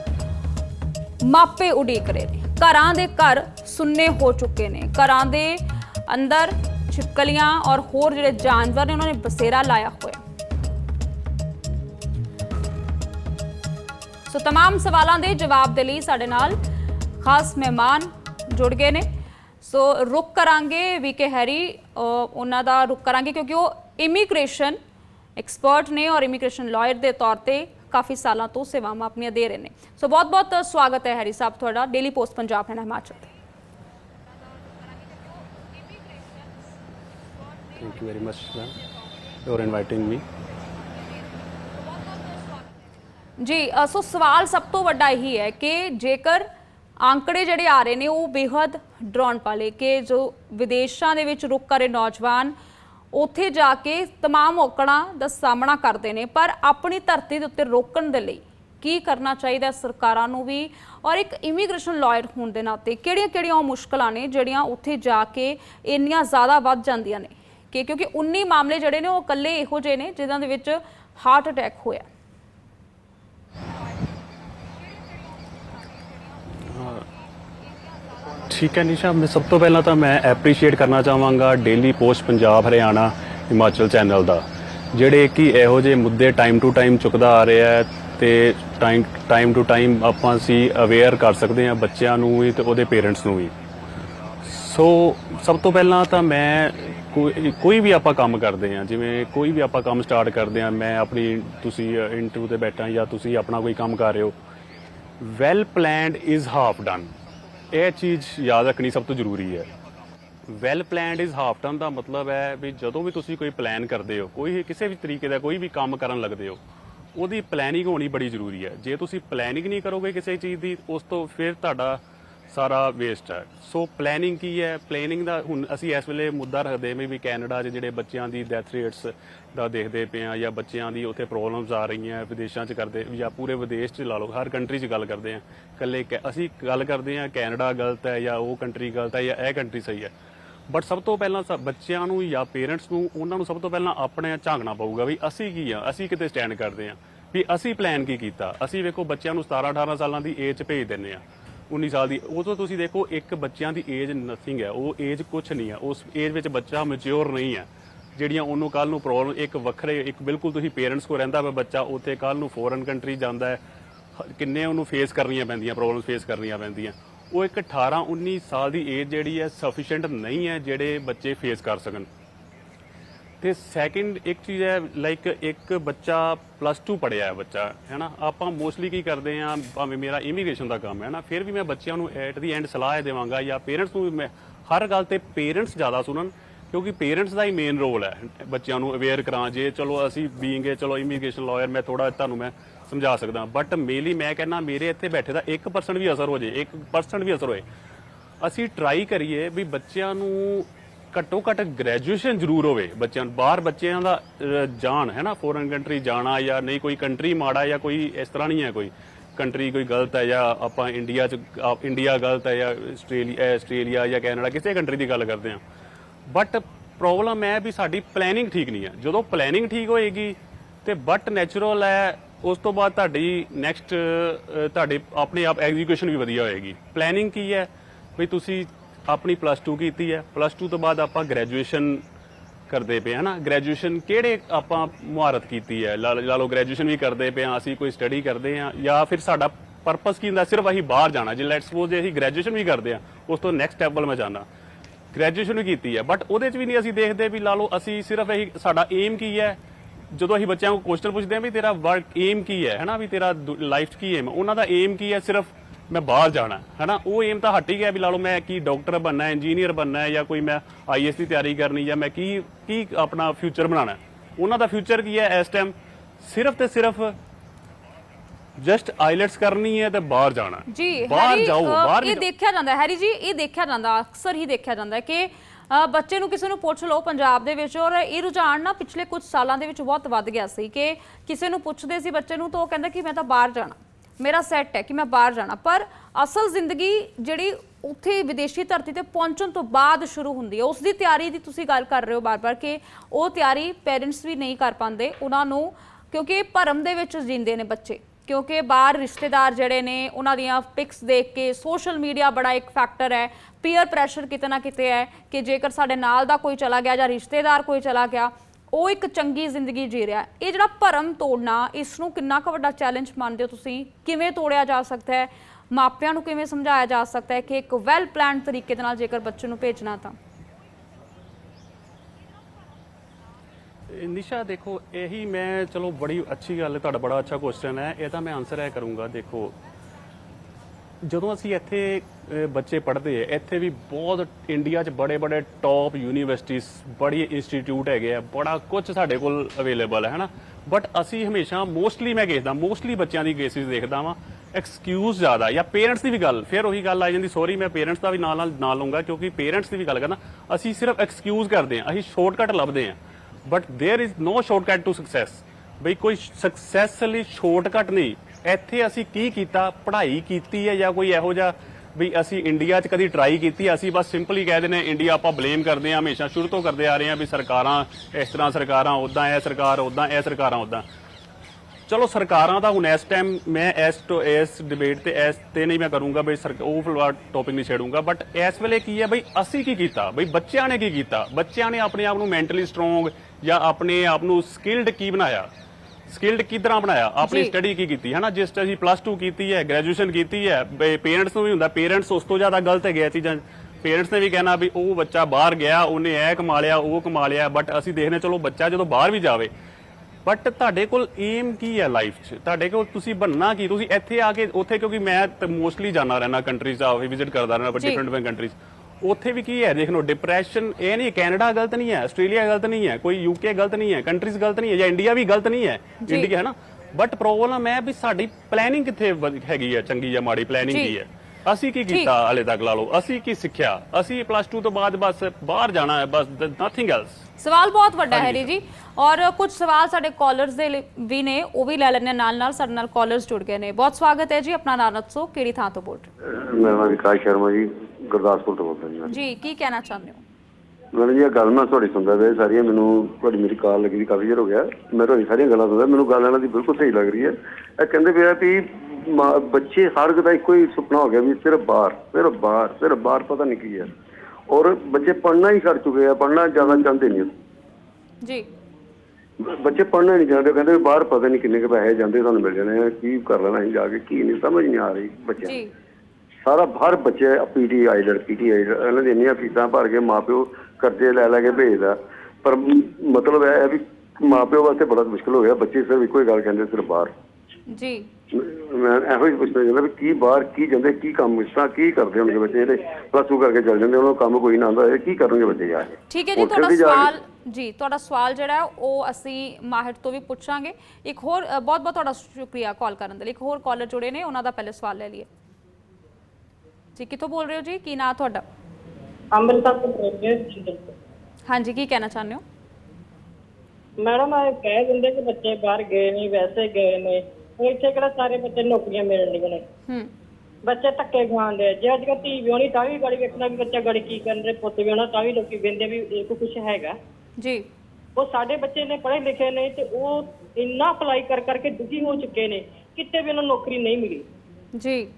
ਮਾਪੇ ਉਡੀਕ ਰਹੇ ਨੇ ਘਰਾਂ ਦੇ ਘਰ ਸੁੰਨੇ ਹੋ ਚੁੱਕੇ ਨੇ ਘਰਾਂ ਦੇ ਅੰਦਰ ਛਿਪਕਲੀਆਂ ਔਰ ਹੋਰ ਜਿਹੜੇ ਜਾਨਵਰ ਨੇ ਉਹਨਾਂ ਨੇ ਬਸੇਰਾ ਲਾਇਆ ਹੋਇਆ ਸੋ तमाम ਸਵਾਲਾਂ ਦੇ ਜਵਾਬ ਦੇ ਲਈ ਸਾਡੇ ਨਾਲ ਖਾਸ ਮਹਿਮਾਨ ਜੁੜ ਗਏ ਨੇ ਸੋ ਰੁਕ ਕਰਾਂਗੇ ਵੀਕੇ ਹੈਰੀ ਅ, ਉਹਨਾਂ ਦਾ ਰੁਕ ਕਰਾਂਗੇ ਕਿਉਂਕਿ ਉਹ ਇਮੀਗ੍ਰੇਸ਼ਨ ਐਕਸਪਰਟ ਨੇ ਔਰ ਇਮੀਗ੍ਰੇਸ਼ਨ ਲਾਇਰ ਦੇ ਤੌਰ ਤੇ ਕਾਫੀ ਸਾਲਾਂ ਤੋਂ ਸੇਵਾਵਾਂ ਆਪਣੀਆਂ ਦੇ ਰਹੇ ਨੇ। ਸੋ ਬਹੁਤ-ਬਹੁਤ ਸਵਾਗਤ ਹੈ ਹਰੀ ਸਾਹਿਬ ਤੁਹਾਡਾ। ਡੇਲੀ ਪੋਸਟ ਪੰਜਾਬ ਹੈ ਹਿਮਾਚਲ ਤੇ। Thank you very much ma'am inviting me ਜੀ ਸੋ ਸਵਾਲ ਸਭ ਤੋਂ ਵੱਡਾ ਇਹੀ ਹੈ ਕਿ ਜੇਕਰ ਅੰਕੜੇ ਜਿਹੜੇ ਆ ਰਹੇ ਨੇ ਉਹ ਬੇहद ਡਰਾਉਣ ਵਾਲੇ ਕਿ ਜੋ ਵਿਦੇਸ਼ਾਂ ਦੇ ਵਿੱਚ ਰੁਕ ਕਰੇ ਨੌਜਵਾਨ ਉੱਥੇ ਜਾ ਕੇ तमाम ਔਕੜਾਂ ਦਾ ਸਾਹਮਣਾ ਕਰਦੇ ਨੇ ਪਰ ਆਪਣੀ ਧਰਤੀ ਦੇ ਉੱਤੇ ਰੋਕਣ ਦੇ ਲਈ ਕੀ ਕਰਨਾ ਚਾਹੀਦਾ ਹੈ ਸਰਕਾਰਾਂ ਨੂੰ ਵੀ ਔਰ ਇੱਕ ਇਮੀਗ੍ਰੇਸ਼ਨ ਲਾਇਰ ਹੋਣ ਦੇ ਨਾਤੇ ਕਿਹੜੀਆਂ-ਕਿਹੜੀਆਂ ਉਹ ਮੁਸ਼ਕਲਾਂ ਨੇ ਜਿਹੜੀਆਂ ਉੱਥੇ ਜਾ ਕੇ ਇੰਨੀਆਂ ਜ਼ਿਆਦਾ ਵੱਧ ਜਾਂਦੀਆਂ ਨੇ ਕਿ ਕਿਉਂਕਿ 19 ਮਾਮਲੇ ਜਿਹੜੇ ਨੇ ਉਹ ਇਕੱਲੇ ਇਹੋ ਜਿਹੇ ਨੇ ਜਿਨ੍ਹਾਂ ਦੇ ਵਿੱਚ ਹਾਰਟ ਅਟੈਕ ਹੋਇਆ ਠੀਕ ਹੈ ਨਿਸ਼ਾ, ਮੈਂ ਸਭ ਤੋਂ ਪਹਿਲਾਂ ਤਾਂ ਮੈਂ ਐਪਰੀਸ਼ੀਏਟ ਕਰਨਾ ਚਾਹਾਂਗਾ Daily Post Punjab Haryana Himachal channel ਦਾ, ਜਿਹੜੇ ਕਿ ਇਹੋ ਜਿਹੇ ਮੁੱਦੇ ਟਾਈਮ ਟੂ ਟਾਈਮ ਚੁੱਕਦਾ ਆ ਰਿਹਾ ਹੈ ਤੇ ਟਾਈਮ ਟਾਈਮ ਟੂ ਟਾਈਮ ਆਪਾਂ ਅਸੀਂ ਅਵੇਅਰ ਕਰ ਸਕਦੇ ਹਾਂ ਬੱਚਿਆਂ ਨੂੰ ਵੀ ਤੇ ਉਹਦੇ ਪੇਰੈਂਟਸ ਨੂੰ ਵੀ। ਸੋ ਸਭ ਤੋਂ ਪਹਿਲਾਂ ਤਾਂ ਮੈਂ ਕੋਈ ਕੋਈ ਵੀ ਆਪਾਂ ਕੰਮ ਕਰਦੇ ਹਾਂ, ਜਿਵੇਂ ਕੋਈ ਵੀ ਆਪਾਂ ਕੰਮ ਸਟਾਰਟ ਕਰਦੇ ਹਾਂ, ਮੈਂ ਆਪਣੀ, ਤੁਸੀਂ ਇੰਟਰਵਿਊ ਤੇ ਬੈਠਾ ਜਾਂ ਤੁਸੀਂ ਆਪਣਾ ਕੋਈ ਕੰਮ ਕਰ ਰਹੇ ਹੋ well planned is half done ਇਹ ਚੀਜ਼ ਯਾਦ ਰੱਖਣੀ ਸਭ ਤੋਂ ਜ਼ਰੂਰੀ ਹੈ। Well planned is half done ਦਾ ਮਤਲਬ ਹੈ ਵੀ ਜਦੋਂ ਵੀ ਤੁਸੀਂ ਕੋਈ ਪਲਾਨ ਕਰਦੇ ਹੋ, ਕੋਈ ਕਿਸੇ ਵੀ ਤਰੀਕੇ ਦਾ ਕੋਈ ਵੀ ਕੰਮ ਕਰਨ ਲੱਗਦੇ ਹੋ, ਉਹਦੀ ਪਲੈਨਿੰਗ ਹੋਣੀ ਬੜੀ ਜ਼ਰੂਰੀ ਹੈ। ਜੇ ਤੁਸੀਂ ਪਲੈਨਿੰਗ ਨਹੀਂ ਕਰੋਗੇ ਕਿਸੇ ਚੀਜ਼ ਦੀ, ਉਸ ਤੋਂ ਫਿਰ ਤੁਹਾਡਾ ਸਾਰਾ ਵੇਸਟ ਹੈ। ਸੋ ਪਲੈਨਿੰਗ ਕੀ ਹੈ? ਪਲੈਨਿੰਗ ਦਾ ਹੁਣ ਅਸੀਂ ਇਸ ਵੇਲੇ ਮੁੱਦਾ ਰੱਖਦੇ ਹਾਂ ਵੀ ਕੈਨੇਡਾ 'ਚ ਜਿਹੜੇ ਬੱਚਿਆਂ ਦੀ ਡੈਥ ਰੇਟਸ ਦਾ ਦੇਖਦੇ ਪਏ ਆ ਜਾਂ ਬੱਚਿਆਂ ਦੀ ਉੱਥੇ ਪ੍ਰੋਬਲਮਸ ਆ ਰਹੀਆਂ, ਵਿਦੇਸ਼ਾਂ 'ਚ ਕਰਦੇ ਜਾਂ ਪੂਰੇ ਵਿਦੇਸ਼ 'ਚ ਲਾ ਲਓ, ਹਰ ਕੰਟਰੀ 'ਚ ਗੱਲ ਕਰਦੇ ਆ ਇਕੱਲੇ ਕੈ- ਅਸੀਂ ਗੱਲ ਕਰਦੇ ਆ ਕੈਨੇਡਾ ਗਲਤ ਹੈ ਜਾਂ ਉਹ ਕੰਟਰੀ ਗਲਤ ਹੈ ਜਾਂ ਇਹ ਕੰਟਰੀ ਸਹੀ ਹੈ। ਬਟ ਸਭ ਤੋਂ ਪਹਿਲਾਂ ਸ- ਬੱਚਿਆਂ ਨੂੰ ਜਾਂ ਪੇਰੈਂਟਸ ਨੂੰ ਉਹਨਾਂ ਨੂੰ ਸਭ ਤੋਂ ਪਹਿਲਾਂ ਆਪਣੇ ਝਾਂਕਣਾ ਪਊਗਾ ਵੀ ਅਸੀਂ ਕੀ ਆ ਅਸੀਂ ਕਿਤੇ ਸਟੈਂਡ ਕਰਦੇ ਆ ਵੀ ਅਸੀਂ ਪਲਾਨ ਕੀ ਕੀਤਾ? ਅਸੀਂ ਵੇਖੋ ਬੱਚਿਆਂ ਨੂੰ 17 18 ਸਾਲਾਂ ਦੀ ਏਜ 'ਚ ਭੇਜ ਦਿੰਨੇ ਆ 19 ਸਾਲ ਦੀ। ਉਹ ਤੋਂ ਤੁਸੀਂ ਦੇਖੋ, ਇੱਕ ਬੱਚਿਆਂ ਦੀ ਏਜ ਨਥਿੰਗ ਹੈ। ਉਹ ਏਜ ਕੁਝ ਨਹੀਂ ਹੈ। ਉਸ ਏਜ ਵਿੱਚ ਬੱਚਾ ਮੈਚੁਰ ਨਹੀਂ ਹੈ। ਜਿਹੜੀਆਂ ਉਹਨੂੰ ਕੱਲ ਨੂੰ ਪ੍ਰੋਬਲਮ ਇੱਕ ਵੱਖਰੇ, ਇੱਕ ਬਿਲਕੁਲ ਤੁਸੀਂ ਪੇਰੈਂਟਸ ਕੋ ਰਹਿੰਦਾ ਵਾ ਬੱਚਾ, ਉੱਥੇ ਕੱਲ ਨੂੰ ਫੋਰਨ ਕੰਟਰੀ ਜਾਂਦਾ ਹੈ। ਕਿੰਨੇ ਉਹਨੂੰ ਫੇਸ ਕਰਨੀਆਂ ਪੈਂਦੀਆਂ ਪ੍ਰੋਬਲਮਸ ਫੇਸ ਕਰਨੀਆਂ ਪੈਂਦੀਆਂ। ਉਹ ਇੱਕ 18 19 ਸਾਲ ਦੀ ਏਜ ਜਿਹੜੀ ਹੈ ਸਫੀਸ਼ੀਐਂਟ ਨਹੀਂ ਹੈ ਜਿਹੜੇ ਬੱਚੇ ਫੇਸ ਕਰ ਸਕਣ। ਤੇ ਸੈਕਿੰਡ ਇੱਕ ਚੀਜ਼ ਹੈ ਲਾਈਕ ਇੱਕ ਬੱਚਾ ਪਲੱਸ 2 ਪੜਿਆ ਹੈ ਬੱਚਾ ਹੈ ਨਾ ਆਪਾਂ ਮੋਸਟਲੀ ਕੀ ਕਰਦੇ ਆ ਭਾਵੇਂ ਮੇਰਾ ਇਮੀਗ੍ਰੇਸ਼ਨ ਦਾ ਕੰਮ ਹੈ ਨਾ, ਫਿਰ ਵੀ ਮੈਂ ਬੱਚਿਆਂ ਨੂੰ ਐਟ ਦੀ ਐਂਡ ਸਲਾਹ ਇਹ ਦੇਵਾਂਗਾ ਜਾਂ ਪੇਰੈਂਟਸ ਨੂੰ ਵੀ ਮੈਂ, ਹਰ ਗੱਲ ਤੇ ਪੇਰੈਂਟਸ ਜ਼ਿਆਦਾ ਸੁਣਨ, ਕਿਉਂਕਿ ਪੇਰੈਂਟਸ ਦਾ ਹੀ ਮੇਨ ਰੋਲ ਹੈ, ਬੱਚਿਆਂ ਨੂੰ ਅਵੇਅਰ ਕਰਾਂ ਜੇ ਚਲੋ ਅਸੀਂ ਬੀਇੰਗ ਏ ਚਲੋ ਇਮੀਗ੍ਰੇਸ਼ਨ ਲਾਇਰ ਮੈਂ ਥੋੜਾ ਤੁਹਾਨੂੰ ਮੈਂ ਸਮਝਾ ਸਕਦਾ ਬਟ ਮੇਨਲੀ ਮੈਂ ਕਹਿੰਦਾ ਮੇਰੇ ਇੱਥੇ ਬੈਠੇ ਦਾ 1% ਵੀ ਅਸਰ ਹੋ ਜੇ 1% ਵੀ ਅਸਰ ਹੋਏ। ਅਸੀਂ ਟਰਾਈ ਕਰੀਏ ਵੀ ਬੱਚਿਆਂ ਨੂੰ ਘੱਟੋ ਘੱਟ ਗ੍ਰੈਜੂਏਸ਼ਨ ਜ਼ਰੂਰ ਹੋਵੇ। ਬੱਚਿਆਂ ਨੂੰ, ਬਾਹਰ ਬੱਚਿਆਂ ਦਾ ਜਾਣ, ਹੈ ਨਾ? ਫੋਰਨ ਕੰਟਰੀ ਜਾਣਾ ਜਾਂ ਨਹੀਂ, ਕੋਈ ਕੰਟਰੀ ਮਾੜਾ ਜਾਂ ਕੋਈ ਇਸ ਤਰ੍ਹਾਂ ਨਹੀਂ ਹੈ ਕੋਈ। ਕੰਟਰੀ ਕੋਈ ਗਲਤ ਹੈ ਜਾਂ ਆਪਾਂ ਇੰਡੀਆ ਚ ਇੰਡੀਆ ਗਲਤ ਹੈ ਜਾਂ ਆਸਟ੍ਰੇਲੀਆ ਆਸਟ੍ਰੇਲੀਆ ਜਾਂ ਕੈਨੇਡਾ ਕਿਸੇ ਕੰਟਰੀ ਦੀ ਗੱਲ ਕਰਦੇ ਹਾਂ। ਬਟ ਪ੍ਰੋਬਲਮ ਹੈ ਵੀ ਸਾਡੀ ਪਲੈਨਿੰਗ ਠੀਕ ਨਹੀਂ ਹੈ। ਜਦੋਂ ਪਲੈਨਿੰਗ ਠੀਕ ਹੋਏਗੀ ਤੇ ਬਟ ਨੈਚੁਰਲ ਹੈ, ਉਸ ਤੋਂ ਬਾਅਦ ਤੁਹਾਡੀ ਨੈਕਸਟ ਤੁਹਾਡੇ ਆਪਣੇ ਆਪ ਐਗਜ਼ੀਕਿਊਸ਼ਨ ਵੀ ਵਧੀਆ ਹੋਏਗੀ। ਪਲੈਨਿੰਗ ਕੀ ਹੈ? ਵੀ ਤੁਸੀਂ ਆਪਣੀ ਪਲੱਸ 2 ਕੀਤੀ ਹੈ। ਪਲੱਸ 2 ਤੋਂ ਬਾਅਦ ਆਪਾਂ ਗ੍ਰੈਜੂਏਸ਼ਨ ਕਰਦੇ ਪਏ ਹਨਾ ਗ੍ਰੈਜੂਏਸ਼ਨ ਕਿਹੜੇ ਆਪਾਂ ਮੁਹਾਰਤ ਕੀਤੀ ਹੈ? ਲਾ ਲਾ ਲਓ ਗ੍ਰੈਜੂਏਸ਼ਨ ਵੀ ਕਰਦੇ ਪਏ ਹਾਂ, ਅਸੀਂ ਕੋਈ ਸਟੱਡੀ ਕਰਦੇ ਹਾਂ ਜਾਂ ਫਿਰ ਸਾਡਾ ਪਰਪਸ ਕੀ ਹੁੰਦਾ? ਸਿਰਫ ਅਸੀਂ ਬਾਹਰ ਜਾਣਾ ਜੇ। ਲੈਟਸ ਸਪੋਜ਼ ਜੇ ਅਸੀਂ ਗ੍ਰੈਜੂਏਸ਼ਨ ਵੀ ਕਰਦੇ ਹਾਂ, ਉਸ ਤੋਂ ਨੈਕਸਟ ਸਟੈਪ ਵੱਲ ਮੈਂ ਜਾਣਾ ਗ੍ਰੈਜੂਏਸ਼ਨ ਵੀ ਕੀਤੀ ਹੈ ਬਟ ਉਹਦੇ 'ਚ ਵੀ ਨਹੀਂ ਅਸੀਂ ਦੇਖਦੇ ਵੀ ਲਾ ਲਓ ਅਸੀਂ ਸਿਰਫ ਇਹੀ ਸਾਡਾ ਏਮ ਕੀ ਹੈ? ਜਦੋਂ ਅਸੀਂ ਬੱਚਿਆਂ ਨੂੰ ਕੁਐਸਚਨ ਪੁੱਛਦੇ ਹਾਂ ਵੀ ਤੇਰਾ ਵਰਕ ਏਮ ਕੀ ਹੈ? ਹੈਨਾ ਵੀ ਤੇਰਾ ਲਾਈਫ 'ਚ ਕੀ ਏਮ ਉਹਨਾਂ ਦਾ ਏਮ ਕੀ ਹੈ? ਸਿਰਫ ਮੈਂ ਬਾਹਰ ਜਾਣਾ ਹੈਨਾ ਉਹ ਏਮ ਤਾਂ ਹਟ ਹੀ ਗਿਆ ਵੀ ਲਾ ਲਓ ਮੈਂ ਕੀ ਡਾਕਟਰ ਬਣਨਾ ਹੈ ਇੰਜੀਨੀਅਰ ਬਣਨਾ ਹੈ ਜਾਂ ਕੋਈ ਮੈਂ ਆਈਐਸ ਦੀ ਤਿਆਰੀ ਕਰਨੀ ਜਾਂ ਮੈਂ ਕੀ ਕੀ ਆਪਣਾ ਫਿਊਚਰ ਬਣਾਉਣਾ ਹੈ। ਉਹਨਾਂ ਦਾ ਫਿਊਚਰ ਕੀ ਹੈ ਇਸ ਟਾਈਮ ਸਿਰਫ ਤੇ ਸਿਰਫ ਜਸਟ ਆਈਲੈਟਸ ਕਰਨੀ ਹੈ ਤੇ ਬਾਹਰ ਜਾਣਾ ਹੈ। ਜੀ ਬਾਹਰ ਹੈਰੀ, ਜਾਓ ਬਾਹਰ ਇਹ ਦੇਖਿਆ ਜਾਂਦਾ ਹੈ, ਹੈਰੀ ਜੀ ਇਹ ਦੇਖਿਆ ਜਾਂਦਾ ਅਕਸਰ ਹੀ ਦੇਖਿਆ ਜਾਂਦਾ ਹੈ ਕਿ ਬੱਚੇ ਨੂੰ ਕਿਸੇ ਨੂੰ ਪੁੱਛ ਲਓ ਪੰਜਾਬ ਦੇ ਵਿੱਚ ਔਰ ਇਹ ਰੁਝਾਨ ਨਾ ਪਿਛਲੇ ਕੁਝ ਸਾਲਾਂ ਦੇ ਵਿੱਚ ਬਹੁਤ ਵੱਧ ਗਿਆ ਸੀ ਕਿ ਕਿਸੇ ਨੂੰ ਪੁੱਛਦੇ ਸੀ ਬੱਚੇ ਨੂੰ ਤਾਂ ਉਹ ਕਹਿੰਦਾ ਕਿ ਮੈਂ ਤਾਂ ਬਾਹਰ ਜਾਣਾ ਮੇਰਾ ਸੈੱਟ ਹੈ ਕਿ ਮੈਂ ਬਾਹਰ ਜਾਣਾ। ਪਰ ਅਸਲ ਜ਼ਿੰਦਗੀ ਜਿਹੜੀ ਉੱਥੇ ਵਿਦੇਸ਼ੀ ਧਰਤੀ ਤੇ ਪਹੁੰਚਣ ਤੋਂ ਬਾਅਦ ਸ਼ੁਰੂ ਹੁੰਦੀ ਹੈ। ਉਸ ਦੀ ਤਿਆਰੀ ਦੀ ਤੁਸੀਂ ਗੱਲ ਕਰ ਰਹੇ ਹੋ ਬਾਰ-ਬਾਰ ਕਿ ਉਹ ਤਿਆਰੀ ਪੇਰੈਂਟਸ ਵੀ ਨਹੀਂ ਕਰ ਪਾਉਂਦੇ, ਉਹਨਾਂ ਨੂੰ ਕਿਉਂਕਿ ਭਰਮ ਦੇ ਵਿੱਚ ਜਿੰਦੇ ਨੇ ਬੱਚੇ। ਕਿਉਂਕਿ ਬਾਹਰ ਰਿਸ਼ਤੇਦਾਰ ਜਿਹੜੇ ਨੇ, ਉਹਨਾਂ ਦੀਆਂ ਪਿਕਸ ਦੇਖ ਕੇ ਸੋਸ਼ਲ ਮੀਡੀਆ ਬੜਾ ਇੱਕ ਫੈਕਟਰ ਹੈ। ਪੀਅਰ ਪ੍ਰੈਸ਼ਰ ਕਿਤੇ ਨਾ ਕਿਤੇ ਹੈ ਕਿ ਜੇਕਰ ਸਾਡੇ ਨਾਲ ਦਾ ਕੋਈ ਚਲਾ ਗਿਆ ਜਾਂ ਰਿਸ਼ਤੇਦਾਰ ਕੋਈ ਚਲਾ ਗਿਆ ਉਹ ਇੱਕ ਚੰਗੀ ਜ਼ਿੰਦਗੀ ਜੀ ਰਿਹਾ ਇਹ ਜਿਹੜਾ ਭਰਮ ਤੋੜਨਾ ਇਸ ਨੂੰ ਕਿੰਨਾ ਕੁ ਵੱਡਾ ਚੈਲੰਜ ਮੰਨਦੇ ਹੋ ਤੁਸੀਂ? ਕਿਵੇਂ ਤੋੜਿਆ ਜਾ ਸਕਦਾ ਹੈ? ਮਾਪਿਆਂ ਨੂੰ ਕਿਵੇਂ ਸਮਝਾਇਆ ਜਾ ਸਕਦਾ ਹੈ ਕਿ ਇੱਕ ਵੈਲ ਪਲਾਨਡ ਤਰੀਕੇ ਦੇ ਨਾਲ ਜੇਕਰ ਬੱਚੇ ਨੂੰ ਭੇਜਣਾ ਤਾਂ? ਨਿਸ਼ਾ ਦੇਖੋ, ਇਹੀ ਮੈਂ, ਚਲੋ ਬੜੀ ਅੱਛੀ ਗੱਲ ਹੈ ਤੁਹਾਡਾ ਬੜਾ ਅੱਛਾ ਕੁਐਸਚਨ ਹੈ। ਇਹ ਤਾਂ ਮੈਂ ਆਨਸਰ ਹੈ ਕਰੂੰਗਾ, ਦੇਖੋ ਜਦੋਂ ਅਸੀਂ ਇੱਥੇ ਅਹ, ਬੱਚੇ ਪੜ੍ਹਦੇ ਆ ਇੱਥੇ ਵੀ ਬਹੁਤ ਇੰਡੀਆ 'ਚ ਬੜੇ ਬੜੇ ਟੌਪ ਯੂਨੀਵਰਸਿਟੀਆਂ ਬੜੀ ਇੰਸਟੀਚਿਊਟ ਹੈਗੇ ਆ ਬੜਾ ਕੁਝ ਸਾਡੇ ਕੋਲ ਅਵੇਲੇਬਲ ਹੈ ਹਨਾ ਬਟ ਅਸੀਂ ਹਮੇਸ਼ਾ ਮੋਸਟਲੀ ਮੈਂ ਦੇਖਦਾ ਮੋਸਟਲੀ ਬੱਚਿਆਂ ਦੀ ਕੇਸਿਸ ਦੇਖਦਾ ਵਾਂ ਐਕਸਕਿਊਜ਼ ਜ਼ਿਆਦਾ ਜਾਂ ਪੇਰੈਂਟਸ ਦੀ ਵੀ ਗੱਲ ਫਿਰ ਉਹੀ ਗੱਲ ਆ ਜਾਂਦੀ ਸੌਰੀ ਮੈਂ ਪੇਰੈਂਟਸ ਦਾ ਵੀ ਨਾਲ ਨਾਲ ਨਾਲ ਲਊਂਗਾ ਕਿਉਂਕਿ ਪੇਰੈਂਟਸ ਦੀ ਵੀ ਗੱਲ ਕਰਨਾ ਅਸੀਂ ਸਿਰਫ ਐਕਸਕਿਊਜ਼ ਕਰਦੇ ਆ ਅਸੀਂ ਸ਼ਾਰਟਕਟ ਲੱਭਦੇ ਆ but there is no shortcut to success ਬਈ ਕੋਈ ਸਕਸੈਸ ਲਈ ਸ਼ਾਰਟਕਟ ਨਹੀਂ ਇੱਥੇ ਅਸੀਂ ਕੀ ਕੀਤਾ? ਪੜ੍ਹਾਈ ਕੀਤੀ ਹੈ ਜਾਂ ਕੋਈ ਇਹੋ ਜਿਹਾ ਵੀ ਅਸੀਂ ਇੰਡੀਆ 'ਚ ਕਦੀ ਟਰਾਈ ਕੀਤੀ? ਅਸੀਂ ਬਸ ਸਿੰਪਲੀ ਕਹਿ ਦਿੰਦੇ ਹਾਂ, ਇੰਡੀਆ ਆਪਾਂ ਬਲੇਮ ਕਰਦੇ ਹਾਂ, ਹਮੇਸ਼ਾ ਸ਼ੁਰੂ ਤੋਂ ਕਰਦੇ ਆ ਰਹੇ ਹਾਂ ਵੀ ਸਰਕਾਰਾਂ ਇਸ ਤਰ੍ਹਾਂ ਸਰਕਾਰਾਂ ਉਦਾਂ ਇਹ ਸਰਕਾਰ ਉਦਾਂ ਇਹ ਸਰਕਾਰਾਂ ਉਦਾਂ ਚਲੋ ਸਰਕਾਰਾਂ ਦਾ ਹੁਣ ਇਸ ਟਾਈਮ ਮੈਂ ਇਸ ਤੋਂ ਇਸ ਡਿਬੇਟ ਤੇ ਇਸ ਤੇ ਨਹੀਂ ਮੈਂ ਕਰੂੰਗਾ ਬਈ ਸਰਕ- ਉਹ ਫਿਲਹਾਲ ਟੌਪਿਕ ਨਹੀਂ ਛੇੜੂੰਗਾ ਬਟ ਇਸ ਵੇਲੇ ਕੀ ਹੈ ਬਈ ਅਸੀਂ ਕੀ ਕੀਤਾ? ਬਈ ਬੱਚਿਆਂ ਨੇ ਕੀ ਕੀਤਾ? ਬੱਚਿਆਂ ਨੇ ਆਪਣੇ ਆਪ ਨੂੰ ਮੈਂਟਲੀ ਸਟਰੋਂਗ ਜਾਂ ਆਪਣੇ ਆਪ ਨੂੰ ਸਕਿਲਡ ਕੀ ਬਣਾਇਆ? ਸਕਿਲਡ ਕਿਦਾਂ ਬਣਾਇਆ? ਆਪਣੀ। ਸਟੱਡੀ ਕੀ ਕੀਤੀ? ਹਨਾ ਜਿਸ 'ਚ ਅਸੀਂ ਪਲੱਸ 2 ਕੀਤੀ ਹੈ ਗ੍ਰੈਜੂਏਸ਼ਨ ਕੀਤੀ ਹੈ ਪੇਰੈਂਟਸ ਨੂੰ ਵੀ ਹੁੰਦਾ ਪੇਰੈਂਟਸ ਉਸ ਤੋਂ ਜ਼ਿਆਦਾ ਗਲਤ ਹੈਗੇ ਇਹ ਚੀਜ਼ਾਂ। ਪੇਰੈਂਟਸ ਨੇ ਵੀ ਕਹਿਣਾ ਵੀ ਉਹ ਬੱਚਾ ਬਾਹਰ ਗਿਆ ਉਹਨੇ ਇਹ ਕਮਾ ਲਿਆ ਉਹ ਕਮਾ ਲਿਆ ਬਟ ਅਸੀਂ ਦੇਖਨੇ ਚਲੋ ਬੱਚਾ ਜਦੋਂ ਬਾਹਰ ਵੀ ਜਾਵੇ। ਬਟ ਤੁਹਾਡੇ ਕੋਲ ਏਮ ਕੀ ਹੈ ਲਾਈਫ 'ਚ? ਤੁਹਾਡੇ ਕੋਲ ਤੁਸੀਂ ਬੰਨਾ ਕੀ? ਤੁਸੀਂ ਇੱਥੇ ਆ ਕੇ ਉੱਥੇ ਕਿਉਂਕਿ ਮੈਂ ਮੋਸਟਲੀ ਜਾਣਾ ਰਹਿਣਾ ਕੰਟਰੀਜ਼ ਆ ਵਿਜ਼ਿਟ ਕਰਦਾ ਰਹਿਣਾ। ਡਿਫਰੈਂਟ ਡਿਫਰੈਂਟ ਕੰਟਰੀਜ਼ ਉੱਥੇ ਵੀ ਕੀ ਹੈ ਦੇਖ ਲਓ ਡਿਪਰੈਸ਼ਨ ਇਹ ਨਹੀਂ ਕੈਨੇਡਾ ਗਲਤ ਨਹੀਂ ਹੈ ਆਸਟ੍ਰੇਲੀਆ ਗਲਤ ਨਹੀਂ ਹੈ ਕੋਈ ਯੂਕੇ ਗਲਤ ਨਹੀਂ ਹੈ ਕੰਟਰੀਜ਼ ਗਲਤ ਨਹੀਂ ਹੈ ਜਾਂ ਇੰਡੀਆ ਵੀ ਗਲਤ ਨਹੀਂ ਹੈ। ਇੰਡੀਆ ਹੈ ਨਾ ਬਟ ਪ੍ਰੋਬਲਮ ਹੈ ਵੀ ਸਾਡੀ ਪਲੈਨਿੰਗ ਕਿੱਥੇ ਹੈਗੀ ਹੈ ਚੰਗੀ ਜਾਂ ਮਾੜੀ ਪਲੈਨਿੰਗ। ਕੀ ਹੈ ਅਸੀਂ ਕੀ ਕੀਤਾ ਹਾਲੇ ਤੱਕ ਲਾ ਲਓ? ਅਸੀਂ ਕੀ ਸਿੱਖਿਆ? ਅਸੀਂ ਪਲੱਸ 2 ਤੋਂ ਬਾਅਦ ਬਸ ਬਾਹਰ ਜਾਣਾ ਹੈ ਬਸ ਨਥਿੰਗ ਐਲਸ ਸਵਾਲ ਬਹੁਤ ਵੱਡਾ ਹੈ ਜੀ। ਔਰ ਕੁਝ ਸਵਾਲ ਸਾਡੇ ਕਾਲਰਸ ਦੇ ਵੀ ਨੇ ਉਹ ਵੀ ਲੈ ਲੈਣੇ ਨਾਲ ਨਾਲ ਸਾਡੇ ਨਾਲ ਕਾਲਰਸ ਜੁੜ ਗਏ ਨੇ। ਬਹੁਤ ਸਵਾਗਤ ਹੈ ਜੀ ਆਪਣਾ ਨਾਮ ਦੱਸੋ ਕਿਹੜੀ ਥਾਂ ਤੋਂ ਬੋਲ ਰਹੇ ਮੇਰਾ ਨਾਮ ਵਿਕਾਸ ਸ਼ਰਮਾ ਜੀ ਗੁਰਦਾਸਪੁਰ ਤੋਂ ਬੋਲਦਾ ਜੀ ਮੈਂ। ਹੋ ਜੀ ਕੀ ਕਹਿਣਾ ਚਾਹੁੰਦੇ ਹੋ? ਮੈਨੂੰ ਜੀ ਇਹ ਗੱਲ ਮੈਂ ਤੁਹਾਡੀ ਸੁਣਦਾ ਵੇ ਸਾਰੀਆਂ ਮੈਨੂੰ ਤੁਹਾਡੀ ਮੇਰੀ ਕਾਲ ਲੱਗੀ ਦੀ ਕਾਫੀ ਚਿਰ ਹੋ ਗਿਆ। ਮੈਂ ਤੁਹਾਡੀ ਸਾਰੀਆਂ ਗੱਲਾਂ ਸੁਣਦਾ ਮੈਨੂੰ ਗੱਲ ਦੀ ਬਿਲਕੁਲ ਸਹੀ ਲੱਗ ਰਹੀ ਹੈ। ਇਹ ਕਹਿੰਦੇ ਪਿਆ ਵੀ ਮਾਂ- ਬੱਚੇ ਹਰ ਇੱਕ ਦਾ ਇੱਕੋ ਹੀ ਸੁਪਨਾ ਹੋ ਗਿਆ ਵੀ ਸਿਰਫ ਬਾਹਰ ਸਿਰਫ ਬਾਹਰ ਸਿਰਫ ਬਾਹਰ ਪਤਾ ਨਹੀਂ ਕੀ ਹੈ। ਔਰ ਬੱਚੇ ਪੜ੍ਹਨਾ ਹੀ ਕਰ ਚੁੱਕੇ ਆ ਪੜ੍ਹਨਾ ਜ਼ਿਆਦਾ ਚਾਹੁੰਦੇ ਨਹੀਂ। ਜੀ। ਬ- ਬੱਚੇ ਪੜ੍ਹਨਾ ਨਹੀਂ ਚਾਹੁੰਦੇ ਕਹਿੰਦੇ ਵੀ ਬਾਹਰ ਪਤਾ ਨਹੀਂ ਕਿੰਨੇ ਕੁ ਪੈਸੇ ਜਾਂਦੇ ਸਾਨੂੰ ਮਿਲ ਜਾਣੇ ਆ ਕੀ ਕਰ ਲੈਣਾ ਅਸੀਂ ਜਾ ਕੇ ਕੀ ਨਹੀਂ ਸਮਝ ਨਹੀਂ ਆ ਰਹੀ ਬੱਚਿਆਂ ਨੂੰ। ਜੀ। ਸਾਰਾ ਹਰ ਬੱਚੇ ਪੀਟੀ ਆਈਲਰ ਪੀਟੀ ਆਈਲਰ ਇਹਨਾਂ ਦੀ ਇੰਨੀਆਂ ਫੀਸਾਂ ਭਰ ਕੇ ਮਾਪਿਓ ਕਰਜ਼ੇ ਲੈ ਲੈ ਕੇ ਭੇਜਦਾ। ਪਰ ਮ- ਮਤਲਬ ਇਹ ਹੈ ਵੀ ਮਾਪਿਓ ਵਾਸਤੇ ਬੜਾ ਮੁਸ਼ਕਲ ਹੋ ਗਿਆ ਬੱਚੇ ਸਿਰਫ ਇੱਕੋ ਹੀ ਗੱਲ ਕਹਿੰਦੇ ਸਿਰਫ ਬਾਹਰ। ਜੀ। ਮੈਂ ਇਹੋ ਹੀ ਪੁੱਛਣਾ ਚਾਹੁੰਦਾ ਵੀ ਕੀ ਬਾਹਰ ਕੀ ਜਾਂਦੇ ਕੀ ਕੰਮ ਇਸ ਤਰ੍ਹਾਂ ਕੀ ਕਰਦੇ ਹੋਣਗੇ ਬੱਚੇ ਜਿਹੜੇ ਪਲੱਸ 2 ਕਰਕੇ ਚੱਲ ਜਾਂਦੇ ਉਹਨਾਂ ਨੂੰ ਕੰਮ ਕੋਈ ਨਾ ਆਉਂਦਾ ਇਹ ਕੀ ਕਰਨਗੇ ਬੱਚੇ ਕੇ? ਠੀਕ ਹੈ ਜੀ ਤੁਹਾਡਾ ਸਵਾਲ ਜੀ ਤੁਹਾਡਾ ਸਵਾਲ ਜਿਹੜਾ ਹੈ ਉਹ ਅਸੀਂ ਮਾਹਿਰ ਤੋਂ ਵੀ ਪੁੱਛਾਂਗੇ। ਇੱਕ ਹੋਰ ਬਹੁਤ ਬਹੁਤ ਤੁਹਾਡਾ ਸ਼ੁਕਰੀਆ ਕਾਲ ਕਰਨ ਦੇ ਲਈ। ਇੱਕ ਹੋਰ ਕਾਲਰ ਜੁੜੇ ਨੇ ਉਹਨਾਂ ਦਾ ਪਹਿਲੇ ਸਵਾਲ ਲੈ ਲਈਏ। ਜੀ ਕਿੱਥੋਂ ਬੋਲ ਰਹੇ ਹੋ ਜੀ? ਕੀ ਨਾਂ ਤੁਹਾਡਾ? ਅੰਮ੍ਰਿਤਸਰ ਤੋਂ ਬੋਲ ਰਹੇ ਹਾਂ। ਹਾਂਜੀ ਕੀ ਕਹਿਣਾ ਚਾਹੁੰਦੇ ਹੋ? ਮੈਡਮ ਇਹ ਕਹਿ ਦਿੰਦੇ ਕਿ ਬੱਚੇ ਬਾਹਰ ਗਏ ਨੇ ਵੈਸੇ ਗਏ ਨੇ। ਇੱਥੇ ਕਿਹੜਾ ਸਾਰੇ ਬੱਚੇ ਨੌਕਰੀਆਂ ਮਿਲਣੀਆਂ ਨੇ ਹੂੰ। ਬੱਚੇ ਧੱਕੇ ਖਾਂਦੇ ਜੇ ਅੱਜ ਕੱਲ੍ਹ ਧੀ ਵਿਆਹਣੀ ਤਾਂ ਵੀ ਗਾੜੀ ਵੇਖਣਾ ਵੀ ਬੱਚਾ ਗਾੜੀ ਕੀ ਕਰਨ ਰਿਹਾ ਪੁੱਤ ਵਿਆਹਣਾ ਤਾਂ ਵੀ ਲੋਕੀ ਕਹਿੰਦੇ ਵੀ ਇਹ ਕੋ ਕੁਝ ਹੈਗਾ। ਜੀ। ਉਹ ਸਾਡੇ ਬੱਚੇ ਨੇ ਪੜ੍ਹੇ ਲਿਖੇ ਨੇ ਤੇ ਉਹ ਇੰਨਾ ਅਪਲਾਈ ਕਰ ਕਰਕੇ ਦੁਖੀ ਹੋ ਚੁੱਕੇ ਨੇ ਕਿਤੇ ਵੀ ਉਹਨਾਂ ਨੂੰ ਨੌਕਰੀ ਨਹੀਂ ਮਿਲੀ। ਜੀ।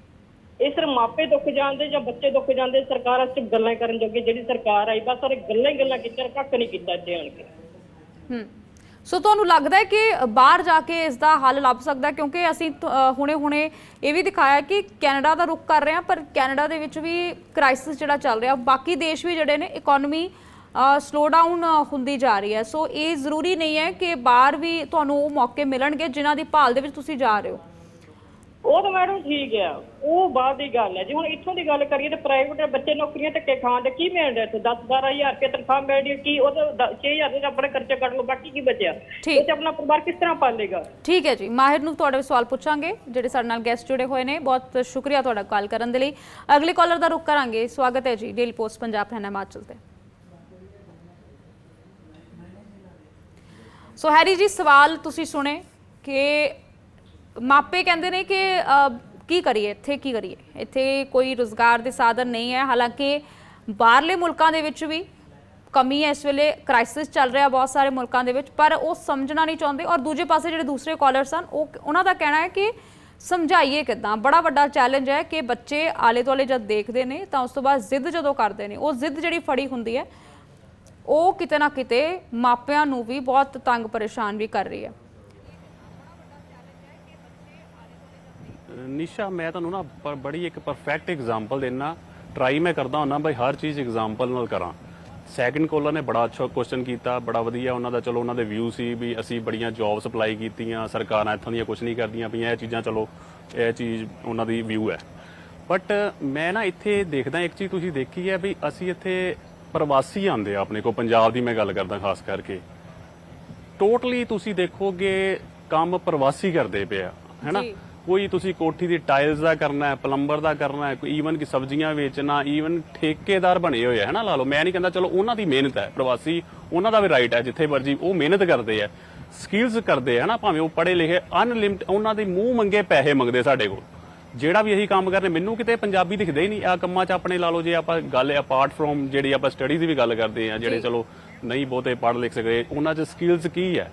ਇਹ ਸਿਰ ਮਾਪੇ ਦੁੱਖ ਜਾਂਦੇ ਜਾਂ ਬੱਚੇ ਦੁੱਖ ਜਾਂਦੇ ਸਰਕਾਰ 'ਚ ਗੱਲਾਂ ਕਰਨ ਜੋਗੇ ਜਿਹੜੀ ਸਰਕਾਰ ਆਈ ਬਸ ਸਾਰੇ ਗੱਲਾਂ ਹੀ ਗੱਲਾਂ ਕੀਤੀਆਂ ਕੱਖ ਨਹੀਂ ਕੀਤਾ ਇੱਥੇ ਆਣ ਕੇ। ਹੂੰ। ਸੋ ਤੁਹਾਨੂੰ ਲੱਗਦਾ ਹੈ ਕਿ ਬਾਹਰ ਜਾ ਕੇ ਇਸ ਦਾ ਹੱਲ ਲੱਭ ਸਕਦਾ ਕਿਉਂਕਿ ਅਸੀਂ ਹੁਣੇ-ਹੁਣੇ ਇਹ ਵੀ ਦਿਖਾਇਆ ਕਿ ਕੈਨੇਡਾ ਦਾ ਰੁਖ ਕਰ ਰਹੇ ਹਾਂ, ਪਰ ਕੈਨੇਡਾ ਦੇ ਵਿੱਚ ਵੀ ਕ੍ਰਾਈਸਿਸ ਜਿਹੜਾ ਚੱਲ ਰਿਹਾ, ਬਾਕੀ ਦੇਸ਼ ਵੀ ਜਿਹੜੇ ਨੇ ਇਕਨੋਮੀ ਸਲੋ ਡਾਊਨ ਹੁੰਦੀ ਜਾ ਰਹੀ ਹੈ। ਸੋ ਇਹ ਜ਼ਰੂਰੀ ਨਹੀਂ ਹੈ ਕਿ ਬਾਹਰ ਵੀ ਤੁਹਾਨੂੰ ਉਹ ਮੌਕੇ ਮਿਲਣਗੇ ਜਿਨ੍ਹਾਂ ਦੀ ਭਾਲ ਦੇ ਵਿੱਚ ਤੁਸੀਂ ਜਾ ਰਹੇ ਹੋ। ਉਹ ਤਾਂ ਮੈਡਮ ਠੀਕ ਹੈ। ਉਹ ਬਾਅਦ ਦੀ ਗੱਲ ਹੈ। ਜੇ ਹੁਣ ਇੱਥੋਂ ਦੀ ਗੱਲ ਕਰੀਏ ਤੇ ਪ੍ਰਾਈਵੇਟ ਬੱਚੇ ਨੌਕਰੀਆਂ ਧੱਕੇ ਖਾਣ ਦੇ ਕੀ ਮਿਲ ਰਿਹਾ ਇੱਥੇ 10 12000 ਰੁਪਏ ਤਨਖਾਹ ਮਿਲ ਰਹੀ ਹੈ ਕੀ ਉਹ ਤਾਂ 6000 ਦੇ ਆਪਣੇ ਖਰਚੇ ਕੱਢ ਲਓ ਬਾਕੀ ਕੀ ਬਚਿਆ। ਉਹ ਤੇ ਆਪਣਾ ਪਰਿਵਾਰ ਕਿਸ ਤਰ੍ਹਾਂ ਪਾਲੇਗਾ? ਠੀਕ ਹੈ ਜੀ। ਮਾਹਿਰ ਨੂੰ ਤੁਹਾਡੇ ਸਵਾਲ ਪੁੱਛਾਂਗੇ ਜਿਹੜੇ ਸਾਡੇ ਨਾਲ ਗੈਸਟ ਜੁੜੇ ਹੋਏ ਨੇ। ਬਹੁਤ ਸ਼ੁਕਰੀਆ ਤੁਹਾਡਾ ਕਾਲ ਕਰਨ ਦੇ ਲਈ। ਅਗਲੇ ਕਾਲਰ ਦਾ ਰੁਖ ਕਰਾਂਗੇ। ਸਵਾਗਤ ਹੈ ਜੀ ਡੇਲੀ ਪੋਸਟ ਪੰਜਾਬ ਹਰਿਆਣਾ ਹਿਮਾਚਲ ਤੇ। ਸੋ ਹੈਰੀ ਜੀ ਸਵਾਲ ਤੁਸੀਂ ਸੁਣੇ ਕਿ ਮਾਪੇ ਕਹਿੰਦੇ ਨੇ ਕਿ ਕੀ ਕਰੀਏ, ਇੱਥੇ ਕੀ ਕਰੀਏ? ਇੱਥੇ ਕੋਈ ਰੋਜ਼ਗਾਰ ਦੇ ਸਾਧਨ ਨਹੀਂ ਹੈ, ਹਾਲਾਂਕਿ ਬਾਹਰਲੇ ਮੁਲਕਾਂ ਦੇ ਵਿੱਚ ਵੀ ਕਮੀ ਹੈ ਇਸ ਵੇਲੇ ਕ੍ਰਾਈਸਿਸ ਚੱਲ ਰਿਹਾ ਬਹੁਤ ਸਾਰੇ ਮੁਲਕਾਂ ਦੇ ਵਿੱਚ, ਪਰ ਉਹ ਸਮਝਣਾ ਨਹੀਂ ਚਾਹੁੰਦੇ ਔਰ ਦੂਜੇ ਪਾਸੇ ਜਿਹੜੇ ਦੂਸਰੇ ਕਾਲਰਸ ਹਨ, ਉਹ ਉਹਨਾਂ ਦਾ ਕਹਿਣਾ ਹੈ ਕਿ ਸਮਝਾਈਏ ਕਿਦਾਂ? ਬੜਾ ਵੱਡਾ ਚੈਲੰਜ ਹੈ ਕਿ ਬੱਚੇ ਆਲੇ ਦੁਆਲੇ ਜਦ ਦੇਖਦੇ ਨੇ, ਤਾਂ ਉਸ ਤੋਂ ਬਾਅਦ ਜ਼ਿੱਦ ਜਦੋਂ ਕਰਦੇ ਨੇ, ਉਹ ਜ਼ਿੱਦ ਜਿਹੜੀ ਫੜੀ ਹੁੰਦੀ ਹੈ, ਉਹ ਕਿਤੇ ਨਾ ਕਿਤੇ ਮਾਪਿਆਂ ਨੂੰ ਵੀ ਬਹੁਤ ਤੰਗ ਪਰੇਸ਼ਾਨ ਵੀ ਕਰ ਰਹੀ ਹੈ। ਨਿਸ਼ਾ, ਮੈਂ ਤੁਹਾਨੂੰ ਨਾ ਬ- ਬੜੀ ਇੱਕ ਪਰਫੈਕਟ ਐਗਜ਼ਾਮਪਲ ਦੇਣਾ ਟਰਾਈ ਮੈਂ ਕਰਦਾ ਹੁੰਦਾ ਬਈ ਹਰ ਚੀਜ਼ ਐਗਜ਼ਾਮਪਲ ਨਾਲ ਕਰਾਂ। ਸੈਕਿੰਡ ਕਾਲਰ ਨੇ ਬੜਾ ਅੱਛਾ ਕੁਐਸਚਨ ਕੀਤਾ, ਬੜਾ ਵਧੀਆ ਉਹਨਾਂ ਦਾ, ਚਲੋ ਉਹਨਾਂ ਦੇ ਵਿਊ ਸੀ ਵੀ ਅਸੀਂ ਬੜੀਆਂ ਜੌਬ ਅਪਲਾਈ ਕੀਤੀਆਂ, ਸਰਕਾਰਾਂ ਇੱਥੋਂ ਦੀਆਂ ਕੁਝ ਨਹੀਂ ਕਰਦੀਆਂ ਪਈਆਂ, ਇਹ ਚੀਜ਼ਾਂ ਚਲੋ, ਇਹ ਚੀਜ਼ ਉਹਨਾਂ ਦੀ ਵਿਊ ਹੈ। ਬਟ ਮੈਂ ਨਾ ਇੱਥੇ ਦੇਖਦਾ, ਇੱਕ ਚੀਜ਼ ਤੁਸੀਂ ਦੇਖੀ ਹੈ ਵੀ ਅਸੀਂ ਇੱਥੇ ਪ੍ਰਵਾਸੀ ਆਉਂਦੇ ਆ ਆਪਣੇ ਕੋ ਪੰਜਾਬ ਦੀ ਮੈਂ ਗੱਲ ਕਰਦਾ ਖਾਸ ਕਰਕੇ। ਟੋਟਲੀ ਤੁਸੀਂ ਦੇਖੋਗੇ, ਕੰਮ ਪ੍ਰਵਾਸੀ ਕਰਦੇ ਪਿਆ ਹੈਨਾ ਜੀ। ਕੋਈ ਤੁਸੀਂ ਕੋਠੀ ਦੀ ਟਾਈਲਸ ਦਾ ਕਰਨਾ ਹੈ ਪਲੰਬਰ ਦਾ ਕਰਨਾ ਹੈ ਕੋਈ ਈਵਨ ਕਿ ਸਬਜ਼ੀਆਂ ਵੇਚਣਾ ਈਵਨ ਠੇਕੇਦਾਰ ਬਣੇ ਹੋਏ ਆ ਹੈਨਾ ਲਾ ਲਓ। ਮੈਂ ਨਹੀਂ ਕਹਿੰਦਾ ਚਲੋ ਉਹਨਾਂ ਦੀ ਮਿਹਨਤ ਹੈ ਪ੍ਰਵਾਸੀ ਉਹਨਾਂ ਦਾ ਵੀ ਰਾਈਟ ਹੈ ਜਿੱਥੇ ਮਰਜ਼ੀ ਉਹ ਮਿਹਨਤ ਕਰਦੇ ਆ ਸਕਿੱਲਸ ਕਰਦੇ ਆ ਨਾ ਭਾਵੇਂ ਉਹ ਪੜ੍ਹੇ ਲਿਖੇ ਅਨਲਿਮਟ ਉਹਨਾਂ ਦੇ ਮੂੰਹ ਮੰਗੇ ਪੈਸੇ ਮੰਗਦੇ ਸਾਡੇ ਕੋਲ। ਜਿਹੜਾ ਵੀ ਇਹੀ ਕੰਮ ਕਰਨੇ ਮੈਨੂੰ ਕਿਤੇ ਪੰਜਾਬੀ ਦਿਖਦੇ ਹੀ ਨਹੀਂ ਆ ਕੰਮਾਂ 'ਚ ਆਪਣੇ ਲਾ ਲਓ ਜੇ ਆਪਾਂ ਗੱਲ ਅਪਾਰਟ ਫਰੋਮ ਜਿਹੜੀ ਆਪਾਂ ਸਟੱਡੀ ਦੀ ਵੀ ਗੱਲ ਕਰਦੇ ਆ ਜਿਹੜੇ ਚਲੋ ਨਹੀਂ ਬਹੁਤੇ ਪੜ੍ਹ ਲਿਖ ਸਕਦੇ ਉਹਨਾਂ 'ਚ ਸਕਿੱਲਸ ਕੀ ਹੈ?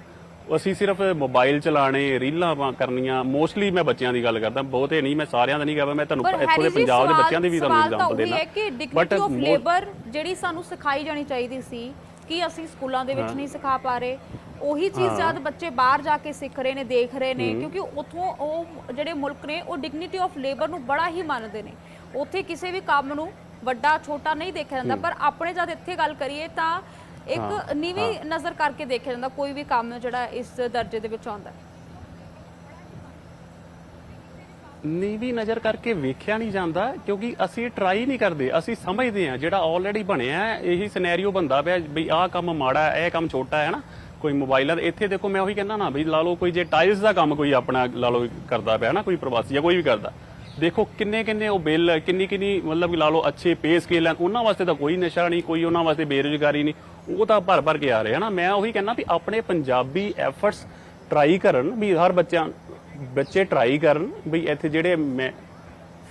ਅਸੀਂ ਸਿਰਫ ਮੋਬਾਈਲ ਚਲਾਣੇ ਰੀਲਾਂ ਪਾ- ਕਰਨੀਆਂ ਮੋਸਟਲੀ ਮੈਂ ਬੱਚਿਆਂ ਦੀ ਗੱਲ ਕਰਦਾ ਬਹੁਤੇ ਨਹੀਂ ਮੈਂ ਸਾਰਿਆਂ ਦਾ ਨਹੀਂ ਕਹਦਾ ਮੈਂ ਤੁਹਾਨੂੰ ਇੱਥੋਂ ਦੇ ਪੰਜਾਬ ਦੇ ਬੱਚਿਆਂ ਦੀ ਵੀ ਤੁਹਾਨੂੰ ਐਗਜ਼ਾਮਪਲ ਦੇਣਾ। ਡਿਗਨਿਟੀ ਆਫ ਲੇਬਰ ਜਿਹੜੀ ਸਾਨੂੰ ਸਿਖਾਈ ਜਾਣੀ ਚਾਹੀਦੀ ਸੀ ਕਿ ਅਸੀਂ ਸਕੂਲਾਂ ਦੇ ਵਿੱਚ ਨਹੀਂ ਸਿਖਾ ਪਾ ਰਹੇ ਉਹੀ ਚੀਜ਼ ਜਦ ਬੱਚੇ ਬਾਹਰ ਜਾ ਕੇ ਸਿੱਖ ਰਹੇ ਨੇ ਦੇਖ ਰਹੇ ਨੇ ਕਿਉਂਕਿ ਉੱਥੋਂ ਉਹ ਜਿਹੜੇ ਮੁਲਕ ਨੇ ਉਹ ਡਿਗਨਿਟੀ ਆਫ ਲੇਬਰ ਨੂੰ ਬੜਾ ਹੀ ਮੰਨਦੇ ਨੇ। ਉੱਥੇ ਕਿਸੇ ਵੀ ਕੰਮ ਨੂੰ ਵੱਡਾ ਛੋਟਾ ਨਹੀਂ ਦੇਖਿਆ ਜਾਂਦਾ ਪਰ ਆਪਣੇ ਜਦ ਇੱਥੇ ਗੱਲ ਕਰੀਏ ਤਾਂ ਇੱਕ ਨੀਵੀਂ ਨਜ਼ਰ ਕਰਕੇ ਦੇਖਿਆ ਜਾਂਦਾ ਕੋਈ ਵੀ ਕੰਮ ਜਿਹੜਾ ਇਸ ਦਰਜੇ ਦੇ ਵਿੱਚ ਆਉਂਦਾ ਨੀਵੀਂ ਨਜ਼ਰ ਕਰਕੇ ਵੇਖਿਆ ਨਹੀਂ ਜਾਂਦਾ ਕਿਉਂਕਿ ਅਸੀਂ ਟਰਾਈ ਨਹੀਂ ਕਰਦੇ ਅਸੀਂ ਸਮਝਦੇ ਹਾਂ ਜਿਹੜਾ ਆਲਰੇਡੀ ਬਣਿਆ ਹੈ ਇਹੀ ਸਿਨੈਰੀਓ ਬੰਦਾ ਪਿਆ ਵੀ ਆਹ ਕੰਮ ਮਾੜਾ ਹੈ ਇਹ ਕੰਮ ਛੋਟਾ ਹੈ ਨਾ ਕੋਈ ਮੋਬਾਈਲਾਂ ਦੇ ਇੱਥੇ ਦੇਖੋ ਮੈਂ ਉਹੀ ਕਹਿੰਦਾ ਨਾ ਵੀ ਲਾ ਲਓ ਕੋਈ ਜੇ ਟਾਈਲਸ ਦਾ ਕੰਮ ਕੋਈ ਆਪਣਾ ਲਾ ਲਓ ਕਰਦਾ ਪਿਆ ਨਾ ਕੋਈ ਪ੍ਰਵਾਸੀ ਜਾਂ ਕੋਈ ਵੀ ਕਰਦਾ। ਦੇਖੋ ਕਿੰਨੇ ਕਿੰਨੇ ਉਹ ਬਿੱਲ ਕਿੰਨੀ ਕਿੰਨੀ ਮਤਲਬ ਕਿ ਲਾ ਲਓ ਅੱਛੇ ਪੇ ਸਕੇਲ ਹੈ ਉਹਨਾਂ ਵਾਸਤੇ ਤਾਂ ਕੋਈ ਨਸ਼ਾ ਨਹੀਂ ਕੋਈ ਉਹਨਾਂ ਵਾਸਤੇ ਬੇਰੁਜ਼ਗਾਰੀ ਨਹੀਂ ਉਹ ਤਾਂ ਭਰ ਭਰ ਕੇ ਆ ਰਹੇ ਹਨਾ ਮੈਂ ਉਹੀ ਕਹਿੰਦਾ ਵੀ ਆਪਣੇ ਪੰਜਾਬੀ ਐਫਰਟਸ ਟਰਾਈ ਕਰਨ ਵੀ ਹਰ ਬੱਚਿਆਂ ਬੱਚੇ ਟਰਾਈ ਕਰਨ ਵੀ ਇੱਥੇ ਜਿਹੜੇ ਮੈਂ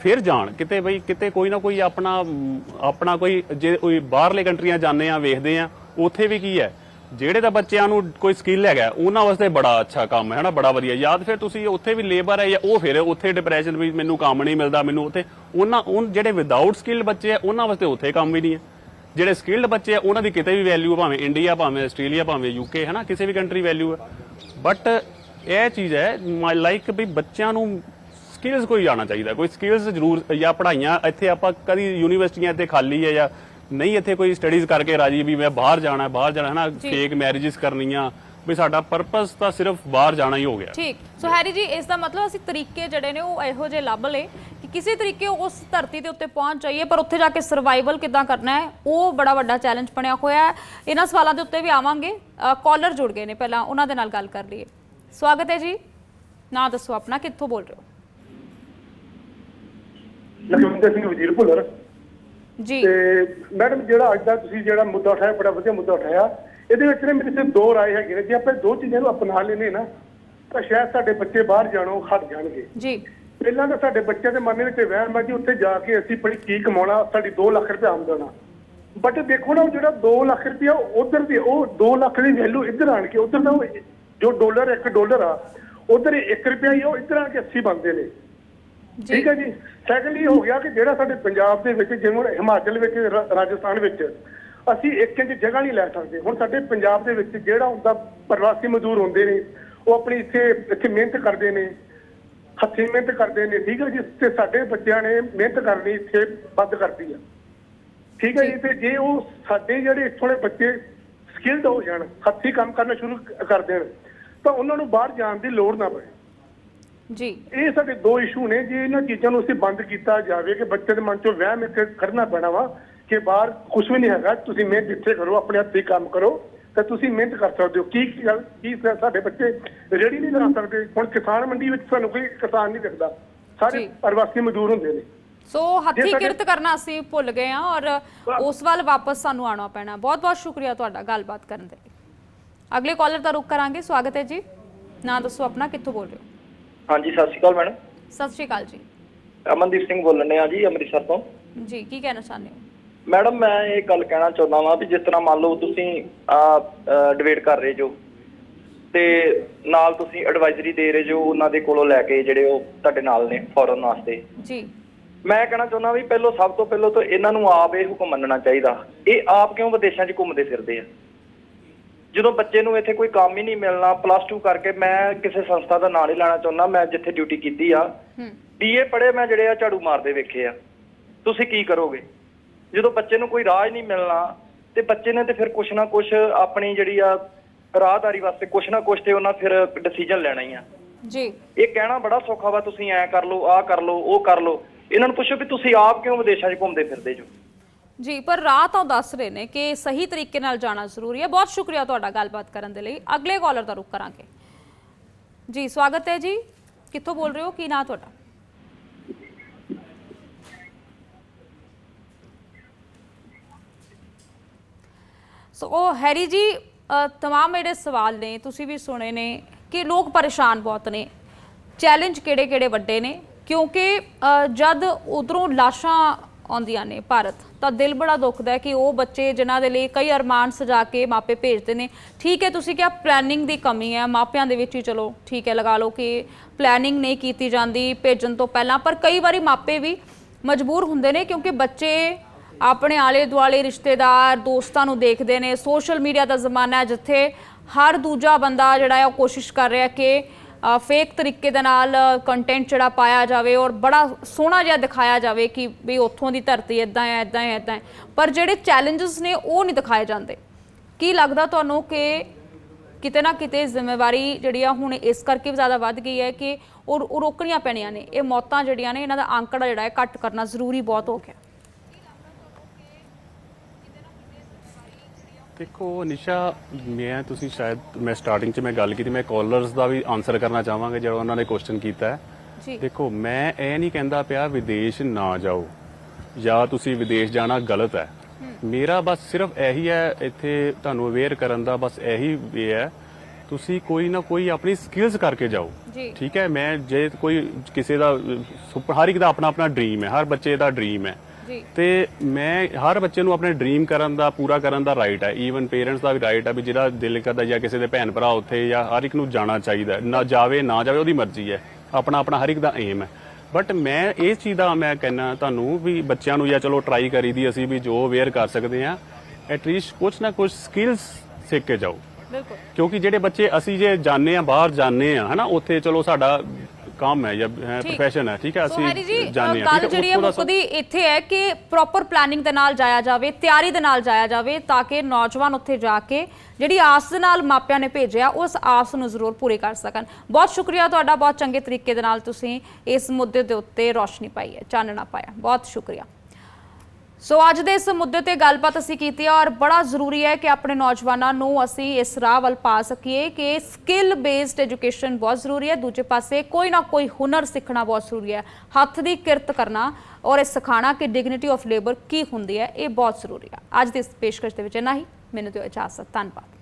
ਫਿਰ ਜਾਣ ਕਿਤੇ ਬਈ ਕਿਤੇ ਕੋਈ ਨਾ ਕੋਈ ਆਪਣਾ ਅਮ, ਆਪਣਾ ਕੋਈ ਜੇ ਕੋਈ ਬਾਹਰਲੇ ਕੰਟਰੀਆਂ ਜਾਂਦੇ ਆ ਵੇਖਦੇ ਆ ਉੱਥੇ ਵੀ ਕੀ ਹੈ? ਜਿਹੜੇ ਤਾਂ ਬੱਚਿਆਂ ਨੂੰ ਕੋਈ ਸਕਿੱਲ ਹੈਗਾ, ਉਹਨਾਂ ਵਾਸਤੇ ਬੜਾ ਅੱਛਾ ਕੰਮ ਹੈ ਨਾ ਬੜਾ ਵਧੀਆ। ਯਾਦ ਫਿਰ ਤੁਸੀਂ ਉੱਥੇ ਵੀ ਲੇਬਰ ਹੈ ਜਾਂ ਉਹ ਫਿਰ, ਉੱਥੇ ਡਿਪਰੈਸ਼ਨ ਵੀ ਮੈਨੂੰ ਕੰਮ ਨਹੀਂ ਮਿਲਦਾ, ਮੈਨੂੰ ਉੱਥੇ ਉਹਨਾਂ ਉਹ ਜਿਹੜੇ ਵਿਦਆਊਟ ਸਕਿੱਲ ਬੱਚੇ ਆ ਉਹਨਾਂ ਵਾਸਤੇ ਉੱਥੇ ਕੰਮ ਵੀ ਨਹੀਂ ਹੈ। ਜਿਹੜੇ ਸਕਿੱਲਡ ਬੱਚੇ ਆ ਉਹਨਾਂ ਦੀ ਕਿਤੇ ਵੀ ਵੈਲਿਊ ਭਾਵੇਂ ਇੰਡੀਆ ਭਾਵੇਂ ਆਸਟ੍ਰੇਲੀਆ ਭਾਵੇਂ ਯੂਕੇ ਹੈ ਨਾ ਕਿਸੇ ਵੀ ਕੰਟਰੀ ਵੈਲਿਊ ਹੈ। ਬਟ ਇਹ ਚੀਜ਼ ਹੈ ਮਾਈ ਲਾਈਕ ਵੀ ਬੱਚਿਆਂ ਨੂੰ ਸਕਿੱਲਸ ਕੋਈ ਆਣਾ ਚਾਹੀਦਾ। ਕੋਈ ਸਕਿੱਲਸ ਜ਼ਰੂਰ, ਜਾਂ ਪੜ੍ਹਾਈਆਂ ਇੱਥੇ ਆਪਾਂ ਕਦੀ ਯੂਨੀਵਰਸਿਟੀਆਂ ਇੱਥੇ ਖਾਲੀ ਹੈ ਜਾਂ ਨਹੀਂ ਇੱਥੇ ਕੋਈ ਸਟੱਡੀਜ਼ ਕਰਕੇ ਰਾਜੀ ਵੀ ਮੈਂ ਬਾਹਰ ਜਾਣਾ ਹੈ ਬਾਹਰ ਜਾਣਾ ਹੈ ਨਾ ਫੇਕ ਮੈਰਿਜਸ ਕਰਨੀਆਂ ਵੀ ਸਾਡਾ ਪਰਪਸ ਤਾਂ ਸਿਰਫ ਬਾਹਰ ਜਾਣਾ ਹੀ ਹੋ ਗਿਆ। ਠੀਕ। ਸੋ ਹੈਰੀ ਜੀ ਇਸ ਦਾ ਮਤਲਬ ਅਸੀਂ ਤਰੀਕੇ ਜਿਹੜੇ ਨੇ ਉਹ ਇਹੋ ਜਿਹੇ ਲੱਭ ਲਏ ਕਿ ਕਿਸੇ ਤਰੀਕੇ ਉਸ ਧਰਤੀ ਦੇ ਉੱਤੇ ਪਹੁੰਚ ਜਾਈਏ ਪਰ ਉੱਥੇ ਜਾ ਕੇ ਸਰਵਾਈਵਲ ਕਿੱਦਾਂ ਕਰਨਾ ਹੈ ਉਹ ਬੜਾ ਵੱਡਾ ਚੈਲੰਜ ਬਣਿਆ ਹੋਇਆ ਹੈ। ਇਹਨਾਂ ਸਵਾਲਾਂ ਦੇ ਉੱਤੇ ਵੀ ਆਵਾਂਗੇ। ਕਾਲਰ ਜੁੜ ਗਏ ਨੇ ਪਹਿਲਾਂ ਉਹਨਾਂ ਦੇ ਨਾਲ ਗੱਲ ਕਰ ਲਈਏ। ਸਵਾਗਤ ਹੈ ਜੀ। ਨਾਂ ਦੱਸੋ ਆਪਣਾ ਕਿੱਥੋਂ ਬੋਲ ਰਹੇ ਹੋ? ਲਖਵਿੰਦਰ ਸਿੰਘ ਵਜ਼ੀਰ ਭੁੱਲਰ। ਜੀ। ਤੇ ਮੈਡਮ ਜਿਹੜਾ ਅੱਜ ਦਾ ਤੁਸੀਂ ਜਿਹੜਾ ਮੁੱਦਾ ਉਠਾਇਆ ਬੜਾ ਵਧੀਆ ਮੁੱਦਾ ਉਠਾਇਆ ਇਹਦੇ ਵਿੱਚ ਨੇ ਮੇਰੇ ਤੇ ਦੋ ਰਾਏ ਹੈਗੇ ਨੇ। ਜੇ ਆਪਾਂ ਦੋ ਚੀਜ਼ਾਂ ਨੂੰ ਅਪਣਾ ਲੈਨੇ ਨਾ ਤਾਂ ਸ਼ਾਇਦ ਸਾਡੇ ਬੱਚੇ ਬਾਹਰ ਜਾਣੋਂ ਹਟ ਜਾਣਗੇ। ਜੀ। ਪਹਿਲਾਂ ਤਾਂ ਸਾਡੇ ਬੱਚਿਆਂ ਦੇ ਮਨ ਵਿੱਚ ਵਹਿਮ ਹੈ ਕਿ ਉੱਥੇ ਜਾ ਕੇ ਅਸੀਂ ਬੜੀ ਕੀ ਕਮਾਉਣਾ ਸਾਡੀ 2 ਲੱਖ ਰੁਪਏ ਆਮਦਨ ਆ। ਬਟ ਦੇਖੋ ਨਾ ਉਹ ਜਿਹੜਾ 2 ਲੱਖ ਰੁਪਏ ਉਧਰ ਦੀ ਉਹ 2 ਲੱਖ ਦੀ ਵੈਲਿਊ ਇੱਧਰ ਆਣ ਕੇ ਉਧਰ ਦਾ ਜੋ ਡਾਲਰ 1 ਡਾਲਰ ਆ ਉਧਰ 1 ਰੁਪਿਆ ਹੀ ਉਹ ਇੱਧਰ ਆ ਕੇ 80 ਬਣਦੇ ਨੇ। ਠੀਕ ਹੈ ਜੀ। ਸੈਕੰਡਲੀ ਹੋ ਗਿਆ ਕਿ ਜਿਹੜਾ ਸਾਡੇ ਪੰਜਾਬ ਦੇ ਵਿੱਚ ਜਿਵੇਂ ਹਿਮਾਚਲ ਵਿੱਚ ਰਾ- ਰਾਜਸਥਾਨ ਵਿੱਚ ਅਸੀਂ ਇੱਕ ਇੰਚ ਜਗ੍ਹਾ ਨਹੀਂ ਲੈ ਸਕਦੇ। ਹੁਣ ਸਾਡੇ ਪੰਜਾਬ ਦੇ ਵਿੱਚ ਜਿਹੜਾ ਹੁੰਦਾ ਪ੍ਰਵਾਸੀ ਮਜ਼ਦੂਰ ਹੁੰਦੇ ਨੇ ਉਹ ਆਪਣੀ ਇੱਥੇ ਇੱਥੇ ਮਿਹਨਤ ਕਰਦੇ ਨੇ ਹੱਥੀਂ ਮਿਹਨਤ ਕਰਦੇ ਨੇ ਠੀਕ ਹੈ ਜੀ। ਤੇ ਸਾਡੇ ਬੱਚਿਆਂ ਨੇ ਮਿਹਨਤ ਕਰਨੀ ਇੱਥੇ ਬੰਦ ਕਰਤੀ ਆ। ਠੀਕ ਹੈ ਜੀ। ਤੇ ਜੇ ਉਹ ਸਾਡੇ ਜਿਹੜੇ ਇੱਥੋਂ ਦੇ ਬੱਚੇ ਸਕਿਲਡ ਹੋ ਜਾਣ ਹੱਥੀਂ ਕੰਮ ਕਰਨਾ ਸ਼ੁਰੂ ਕ- ਕਰ ਦੇਣ ਤਾਂ ਉਹਨਾਂ ਨੂੰ ਬਾਹਰ ਜਾਣ ਦੀ ਲੋੜ ਨਾ ਪਏ ਜੀ। ਇਹ ਸਾਡੇ ਦੋ ਇਸ਼ੂ ਨੇ ਜੇ ਇਹਨਾਂ ਚੀਜ਼ਾਂ ਨੂੰ ਅਸੀਂ ਬੰਦ ਕੀਤਾ ਜਾਵੇ ਕਿ ਬੱਚੇ ਦੇ ਮਨ ਚੋਂ ਵਹਿਮ ਇੱਕ ਖੜਨਾ ਪੈਣਾ ਵਾ ਕਿ ਬਾਹਰ ਕੁਝ ਵੀ ਨਹੀਂ ਹੈਗਾ ਤੁਸੀਂ ਮਿਹਨਤ ਇੱਥੇ ਕਰੋ ਆਪਣੇ ਹੱਥੀਂ ਕੰਮ ਕਰੋ ਤਾਂ ਤੁਸੀਂ ਮਿਹਨਤ ਕਰ ਸਕਦੇ ਹੋ। ਕੀ ਕੀ ਗੱਲ- ਕੀ ਸਾਡੇ ਬੱਚੇ ਰੇੜੀ ਨਹੀਂ ਲਾ ਸਕਦੇ। ਹੁਣ ਕਿਸਾਨ ਮੰਡੀ ਵਿੱਚ ਸਾਨੂੰ ਕੋਈ ਕਿਸਾਨ ਨਹੀਂ ਦਿਖਦਾ। ਸਾਰੇ। ਪ੍ਰਵਾਸੀ ਮਜ਼ਦੂਰ ਹੁੰਦੇ ਨੇ। ਸੋ ਹੱਥੀ ਕਿਰਤ ਕਰਨਾ ਅਸੀਂ ਭੁੱਲ ਗਏ ਹਾਂ ਔਰ ਉਸ ਵੱਲ ਵਾਪਸ ਸਾਨੂੰ ਆਉਣਾ ਪੈਣਾ। ਬਹੁਤ ਬਹੁਤ ਸ਼ੁਕਰੀਆ ਤੁਹਾਡਾ ਗੱਲਬਾਤ ਕਰਨ ਦੇ ਲਈ। ਅਗਲੇ ਕਾਲਰ ਦਾ ਰੁਕ ਕਰਾਂਗੇ। ਸਵਾਗਤ ਹੈ ਜੀ। ਨਾਂ ਦੱਸੋ ਆਪਣਾ ਕਿੱਥੋਂ ਬੋਲ ਰਹੇ ਹੋ? ਹਾਂਜੀ ਸਤਿ ਸ਼੍ਰੀ ਅਕਾਲ ਮੈਡਮ। ਸਤਿ ਸ਼੍ਰੀ ਅਕਾਲ ਜੀ। ਅਮਨਦੀਪ ਸਿੰਘ ਬੋਲਣ ਆ ਜੀ ਅੰਮ੍ਰਿਤਸਰ ਤੋਂ। ਜੀ ਕੀ ਕਹਿਣਾ ਚਾਹੁੰਦੇ ਹੋ? ਮੈਡਮ ਮੈਂ ਇਹ ਗੱਲ ਕਹਿਣਾ ਚਾਹੁੰਦਾ ਵਾਂ ਵੀ ਜਿਸ ਤਰ੍ਹਾਂ ਮੰਨ ਲਓ ਤੁਸੀਂ ਆ ਡਿਬੇਟ ਕਰ ਰਹੇ ਜੋ ਤੇ ਨਾਲ ਤੁਸੀਂ ਐਡਵਾਈਜ਼ਰੀ ਦੇ ਰਹੇ ਜੋ ਉਹਨਾਂ ਦੇ ਕੋਲੋਂ ਲੈ ਕੇ ਜਿਹੜੇ ਉਹ ਤੁਹਾਡੇ ਨਾਲ ਨੇ ਫੋਰਨ ਵਾਸਤੇ। ਜੀ। ਮੈਂ ਕਹਿਣਾ ਚਾਹੁੰਦਾ ਵੀ ਪਹਿਲੋਂ ਸਭ ਤੋਂ ਪਹਿਲਾਂ ਤਾਂ ਇਹਨਾਂ ਨੂੰ ਆਪ ਇਹ ਹੁਕਮ ਮੰਨਣਾ ਚਾਹੀਦਾ। ਇਹ ਆਪ ਕਿਉਂ ਵਿਦੇਸ਼ਾਂ 'ਚ ਘੁੰਮਦੇ ਫਿਰਦੇ ਆ? ਜਦੋਂ ਬੱਚੇ ਨੂੰ ਇੱਥੇ ਕੋਈ ਕੰਮ ਹੀ ਨਹੀਂ ਮਿਲਣਾ ਪਲੱਸ 2 ਕਰਕੇ ਮੈਂ ਕਿਸੇ ਸੰਸਥਾ ਦਾ ਨਾਂ ਨਹੀਂ ਲੈਣਾ ਚਾਹੁੰਦਾ ਮੈਂ ਜਿੱਥੇ ਡਿਊਟੀ ਕੀਤੀ ਆ। ਬੀਏ ਪੜ੍ਹੇ ਮੈਂ ਜਿਹੜੇ ਆ ਝਾੜੂ ਮਾਰਦੇ ਵੇਖੇ ਆ। ਤੁਸੀਂ ਕੀ ਕਰੋਗੇ? ਜਦੋਂ ਬੱਚੇ ਨੂੰ ਕੋਈ ਰਾਹ ਹੀ ਨਹੀਂ ਮਿਲਣਾ ਤੇ ਬੱਚੇ ਨੇ ਤੇ ਫਿਰ ਕੁਛ ਨਾ ਕੁਛ ਆਪਣੀ ਜਿਹੜੀ ਆ ਰਾਹਦਾਰੀ ਵਾਸਤੇ ਕੁਛ ਨਾ ਕੁਛ ਤੇ ਉਹਨਾਂ ਫਿਰ ਡਿਸੀਜਨ ਲੈਣਾ ਹੀ ਆ। ਜੀ। ਇਹ ਕਹਿਣਾ ਬੜਾ ਸੌਖਾ ਵਾ ਤੁਸੀਂ ਐ ਕਰ ਲਓ ਆਹ ਕਰ ਲਓ ਉਹ ਕਰ ਲਓ। ਇਹਨਾਂ ਨੂੰ ਪੁੱਛੋ ਵੀ ਤੁਸੀਂ ਆਪ ਕਿਉਂ ਵਿਦੇਸ਼ਾਂ 'ਚ ਘੁੰਮਦੇ ਫਿਰਦੇ ਜੋ? ਜੀ ਪਰ ਰਾਹ ਤਾਂ ਉਹ ਦੱਸ ਰਹੇ ਨੇ ਕਿ ਸਹੀ ਤਰੀਕੇ ਨਾਲ ਜਾਣਾ ਜ਼ਰੂਰੀ ਹੈ। ਬਹੁਤ ਸ਼ੁਕਰੀਆ ਤੁਹਾਡਾ ਗੱਲਬਾਤ ਕਰਨ ਦੇ ਲਈ। ਅਗਲੇ ਕਾਲਰ ਦਾ ਰੁਖ ਕਰਾਂਗੇ। ਜੀ ਸਵਾਗਤ ਹੈ ਜੀ। ਕਿੱਥੋਂ ਬੋਲ ਰਹੇ ਹੋ? ਕੀ ਨਾਂ ਤੁਹਾਡਾ? ਸੋ ਉਹ ਹੈਰੀ ਜੀ ਅ, ਤਮਾਮ ਜਿਹੜੇ ਸਵਾਲ ਨੇ ਤੁਸੀਂ ਵੀ ਸੁਣੇ ਨੇ ਕਿ ਲੋਕ ਪਰੇਸ਼ਾਨ ਬਹੁਤ ਨੇ। ਚੈਲੰਜ ਕਿਹੜੇ-ਕਿਹੜੇ ਵੱਡੇ ਨੇ? ਕਿਉਂਕਿ ਜਦ ਉਧਰੋਂ ਲਾਸ਼ਾਂ ਆਉਂਦੀਆਂ ਨੇ ਭਾਰਤ ਤਾਂ ਦਿਲ ਬੜਾ ਦੁਖਦਾ ਹੈ ਕਿ ਉਹ ਬੱਚੇ ਜਿਨ੍ਹਾਂ ਦੇ ਲਈ ਕਈ ਅਰਮਾਨ ਸਜਾ ਕੇ ਮਾਪੇ ਭੇਜਦੇ ਨੇ। ਠੀਕ ਹੈ, ਤੁਸੀਂ ਕਿਹਾ ਪਲੈਨਿੰਗ ਦੀ ਕਮੀ ਹੈ। ਮਾਪਿਆਂ ਦੇ ਵਿੱਚ ਹੀ ਚਲੋ, ਠੀਕ ਹੈ, ਲਗਾ ਲਓ ਕਿ ਪਲੈਨਿੰਗ ਨਹੀਂ ਕੀਤੀ ਜਾਂਦੀ ਭੇਜਣ ਤੋਂ ਪਹਿਲਾਂ। ਪਰ ਕਈ ਵਾਰੀ ਮਾਪੇ ਵੀ ਮਜਬੂਰ ਹੁੰਦੇ ਨੇ ਕਿਉਂਕਿ ਬੱਚੇ ਆਪਣੇ ਆਲੇ ਦੁਆਲੇ ਰਿਸ਼ਤੇਦਾਰ, ਦੋਸਤਾਂ ਨੂੰ ਦੇਖਦੇ ਨੇ। ਸੋਸ਼ਲ ਮੀਡੀਆ ਦਾ ਜ਼ਮਾਨਾ ਹੈ ਜਿੱਥੇ ਹਰ ਦੂਜਾ ਬੰਦਾ ਜਿਹੜਾ ਹੈ ਉਹ ਕੋਸ਼ਿਸ਼ ਕਰ ਰਿਹਾ ਕਿ ਫੇਕ ਤਰੀਕੇ ਦੇ ਨਾਲ ਕੰਟੈਂਟ ਜਿਹੜਾ ਪਾਇਆ ਜਾਵੇ ਔਰ ਬੜਾ ਸੋਹਣਾ ਜਿਹਾ ਦਿਖਾਇਆ ਜਾਵੇ ਕਿ ਵੀ ਉੱਥੋਂ ਦੀ ਧਰਤੀ ਇਦਾਂ ਹੈ ਇਦਾਂ ਹੈ ਇਦਾਂ ਹੈ। ਪਰ ਜਿਹੜੇ ਚੈਲੰਜਸ ਨੇ, ਉਹ ਨਹੀਂ ਦਿਖਾਏ ਜਾਂਦੇ। ਕੀ ਲੱਗਦਾ ਤੁਹਾਨੂੰ ਕਿ ਕਿਤੇ ਨਾ ਕਿਤੇ ਜ਼ਿੰਮੇਵਾਰੀ ਜਿਹੜੀ ਆ ਹੁਣ ਇਸ ਕਰਕੇ ਵੀ ਜ਼ਿਆਦਾ ਵੱਧ ਗਈ ਹੈ ਕਿ ਉਹ ਉਹ ਰੋਕਣੀਆਂ ਪੈਣੀਆਂ ਨੇ। ਇਹ ਮੌਤਾਂ ਜਿਹੜੀਆਂ ਨੇ, ਇਹਨਾਂ ਦਾ ਅੰਕੜਾ ਜਿਹੜਾ ਹੈ, ਘੱਟ ਕਰਨਾ ਜ਼ਰੂਰੀ ਬਹੁਤ ਹੋ ਗਿਆ। ਦੇਖੋ ਨਿਸ਼ਾ ਮੈਂ ਤੁਸੀਂ ਸ਼ਾਇਦ ਮੈਂ ਸਟਾਰਟਿੰਗ 'ਚ ਮੈਂ ਗੱਲ ਕੀਤੀ ਮੈਂ ਕਾਲਰਸ ਦਾ ਵੀ ਆਨਸਰ ਕਰਨਾ ਚਾਹਾਂਗਾ ਜਿਹੜਾ ਉਹਨਾਂ ਨੇ ਕੁਐਸਚਨ ਕੀਤਾ ਹੈ। ਜੀ। ਦੇਖੋ ਮੈਂ ਇਹ ਨਹੀਂ ਕਹਿੰਦਾ ਪਿਆ ਵਿਦੇਸ਼ ਨਾ ਜਾਓ ਜਾਂ ਤੁਸੀਂ ਵਿਦੇਸ਼ ਜਾਣਾ ਗਲਤ ਹੈ। ਮੇਰਾ ਬਸ ਸਿਰਫ ਇਹੀ ਹੈ ਇੱਥੇ ਤੁਹਾਨੂੰ ਅਵੇਅਰ ਕਰਨ ਦਾ ਬਸ ਇਹੀ ਇਹ ਹੈ ਤੁਸੀਂ ਕੋਈ ਨਾ ਕੋਈ ਆਪਣੀ ਸਕਿੱਲਸ ਕਰਕੇ ਜਾਓ। ਠੀਕ ਹੈ ਮੈਂ ਜੇ ਕੋਈ ਕਿਸੇ ਦਾ ਹਰ ਇੱਕ ਦਾ ਆਪਣਾ ਆਪਣਾ ਡ੍ਰੀਮ ਹੈ ਹਰ ਬੱਚੇ ਦਾ ਡ੍ਰੀਮ ਹੈ। ਤੇ ਮੈਂ ਹਰ ਬੱਚੇ ਨੂੰ ਆਪਣੇ ਡ੍ਰੀਮ ਕਰਨ ਦਾ, ਪੂਰਾ ਕਰਨ ਦਾ ਰਾਈਟ ਹੈ। ਈਵਨ ਪੇਰੈਂਟਸ ਦਾ ਵੀ ਰਾਈਟ ਹੈ ਵੀ ਜਿਹੜਾ ਦਿਲ ਕਰਦਾ ਜਾਂ ਕਿਸੇ ਦੇ ਭੈਣ ਭਰਾ ਉੱਥੇ ਜਾਂ ਹਰ ਇੱਕ ਨੂੰ ਜਾਣਾ ਚਾਹੀਦਾ ਨਾ ਜਾਵੇ ਨਾ ਜਾਵੇ, ਉਹਦੀ ਮਰਜ਼ੀ ਹੈ। ਆਪਣਾ ਆਪਣਾ ਹਰ ਇੱਕ ਦਾ ਏਮ ਹੈ। ਬਟ ਮੈਂ ਇਸ ਚੀਜ਼ ਦਾ ਮੈਂ ਕਹਿੰਨਾ ਤੁਹਾਨੂੰ ਵੀ ਬੱਚਿਆਂ ਨੂੰ ਜਾਂ ਚਲੋ ਟਰਾਈ ਕਰੀਦੀ ਅਸੀਂ ਵੀ ਜੋ ਅਵੇਅਰ ਕਰ ਸਕਦੇ ਆ ਐਟਲੀਸਟ ਕੁਝ ਨਾ ਕੁਝ ਸਕਿੱਲਸ ਸਿੱਖ ਕੇ ਜਾਓ। ਬਿਲਕੁਲ। ਕਿਉਂਕਿ ਜਿਹੜੇ ਬੱਚੇ ਅਸੀਂ ਜੇ ਜਾਣਦੇ ਆ ਬਾਹਰ ਜਾਣਦੇ ਆ ਹਨਾ ਉੱਥੇ ਚਲੋ ਸਾਡਾ ਕੰਮ ਹੈ ਜਾਂ ਪ੍ਰੋਫੈਸ਼ਨ ਹੈ ਠੀਕ ਹੈ ਅਸੀਂ ਜਾਣਦੇ ਆ ਗੱਲ ਹੈ ਜਿਹੜੀ ਹੈ ਮੁੱਕਦੀ ਇੱਥੇ ਹੈ ਕਿ ਪ੍ਰੋਪਰ ਪਲੈਨਿੰਗ ਦੇ ਨਾਲ ਜਾਇਆ ਜਾਵੇ ਤਿਆਰੀ ਦੇ ਨਾਲ ਜਾਇਆ ਜਾਵੇ ਤਾਂ ਕਿ ਨੌਜਵਾਨ ਉੱਥੇ ਜਾ ਕੇ ਜਿਹੜੀ ਆਸ ਦੇ ਨਾਲ ਮਾਪਿਆਂ ਨੇ ਭੇਜਿਆ ਉਸ ਆਸ ਨੂੰ ਜ਼ਰੂਰ ਪੂਰੀ ਕਰ ਸਕਣ। ਬਹੁਤ ਸ਼ੁਕਰੀਆ ਤੁਹਾਡਾ ਬਹੁਤ ਚੰਗੇ ਤਰੀਕੇ ਦੇ ਨਾਲ ਤੁਸੀਂ ਇਸ ਮੁੱਦੇ ਦੇ ਉੱਤੇ ਰੋਸ਼ਨੀ ਪਾਈ ਹੈ ਚਾਨਣਾ ਪਾਇਆ। ਬਹੁਤ ਸ਼ੁਕਰੀਆ। ਸੋ ਅੱਜ ਦੇ ਇਸ ਮੁੱਦੇ ਤੇ ਗੱਲਬਾਤ ਅਸੀਂ ਕੀਤੀ ਹੈ ਔਰ ਬੜਾ ਜ਼ਰੂਰੀ ਹੈ ਕਿ ਆਪਣੇ ਨੌਜਵਾਨਾਂ ਨੂੰ ਅਸੀਂ ਇਸ ਰਾਹ ਵੱਲ ਪਾ ਸਕੀਏ ਕਿ ਸਕਿੱਲ ਬੇਸਡ ਐਜੂਕੇਸ਼ਨ ਬਹੁਤ ਜ਼ਰੂਰੀ ਹੈ, ਦੂਜੇ ਪਾਸੇ ਕੋਈ ਨਾ ਕੋਈ ਹੁਨਰ ਸਿੱਖਣਾ ਬਹੁਤ ਜ਼ਰੂਰੀ ਹੈ। ਹੱਥ ਦੀ ਕਿਰਤ ਕਰਨਾ ਔਰ ਇਹ ਸਿਖਾਣਾ ਕਿ ਡਿਗਨਿਟੀ ਆਫ ਲੇਬਰ ਕੀ ਹੁੰਦੀ ਹੈ, ਇਹ ਬਹੁਤ ਜ਼ਰੂਰੀ ਹੈ। ਅੱਜ ਦੀ ਇਸ ਪੇਸ਼ਕਸ਼ ਦੇ ਵਿੱਚ ਇੰਨਾ ਹੀ। ਮੈਨੂੰ ਦਿਓ ਇਜਾਜ਼ਤ। ਧੰਨਵਾਦ।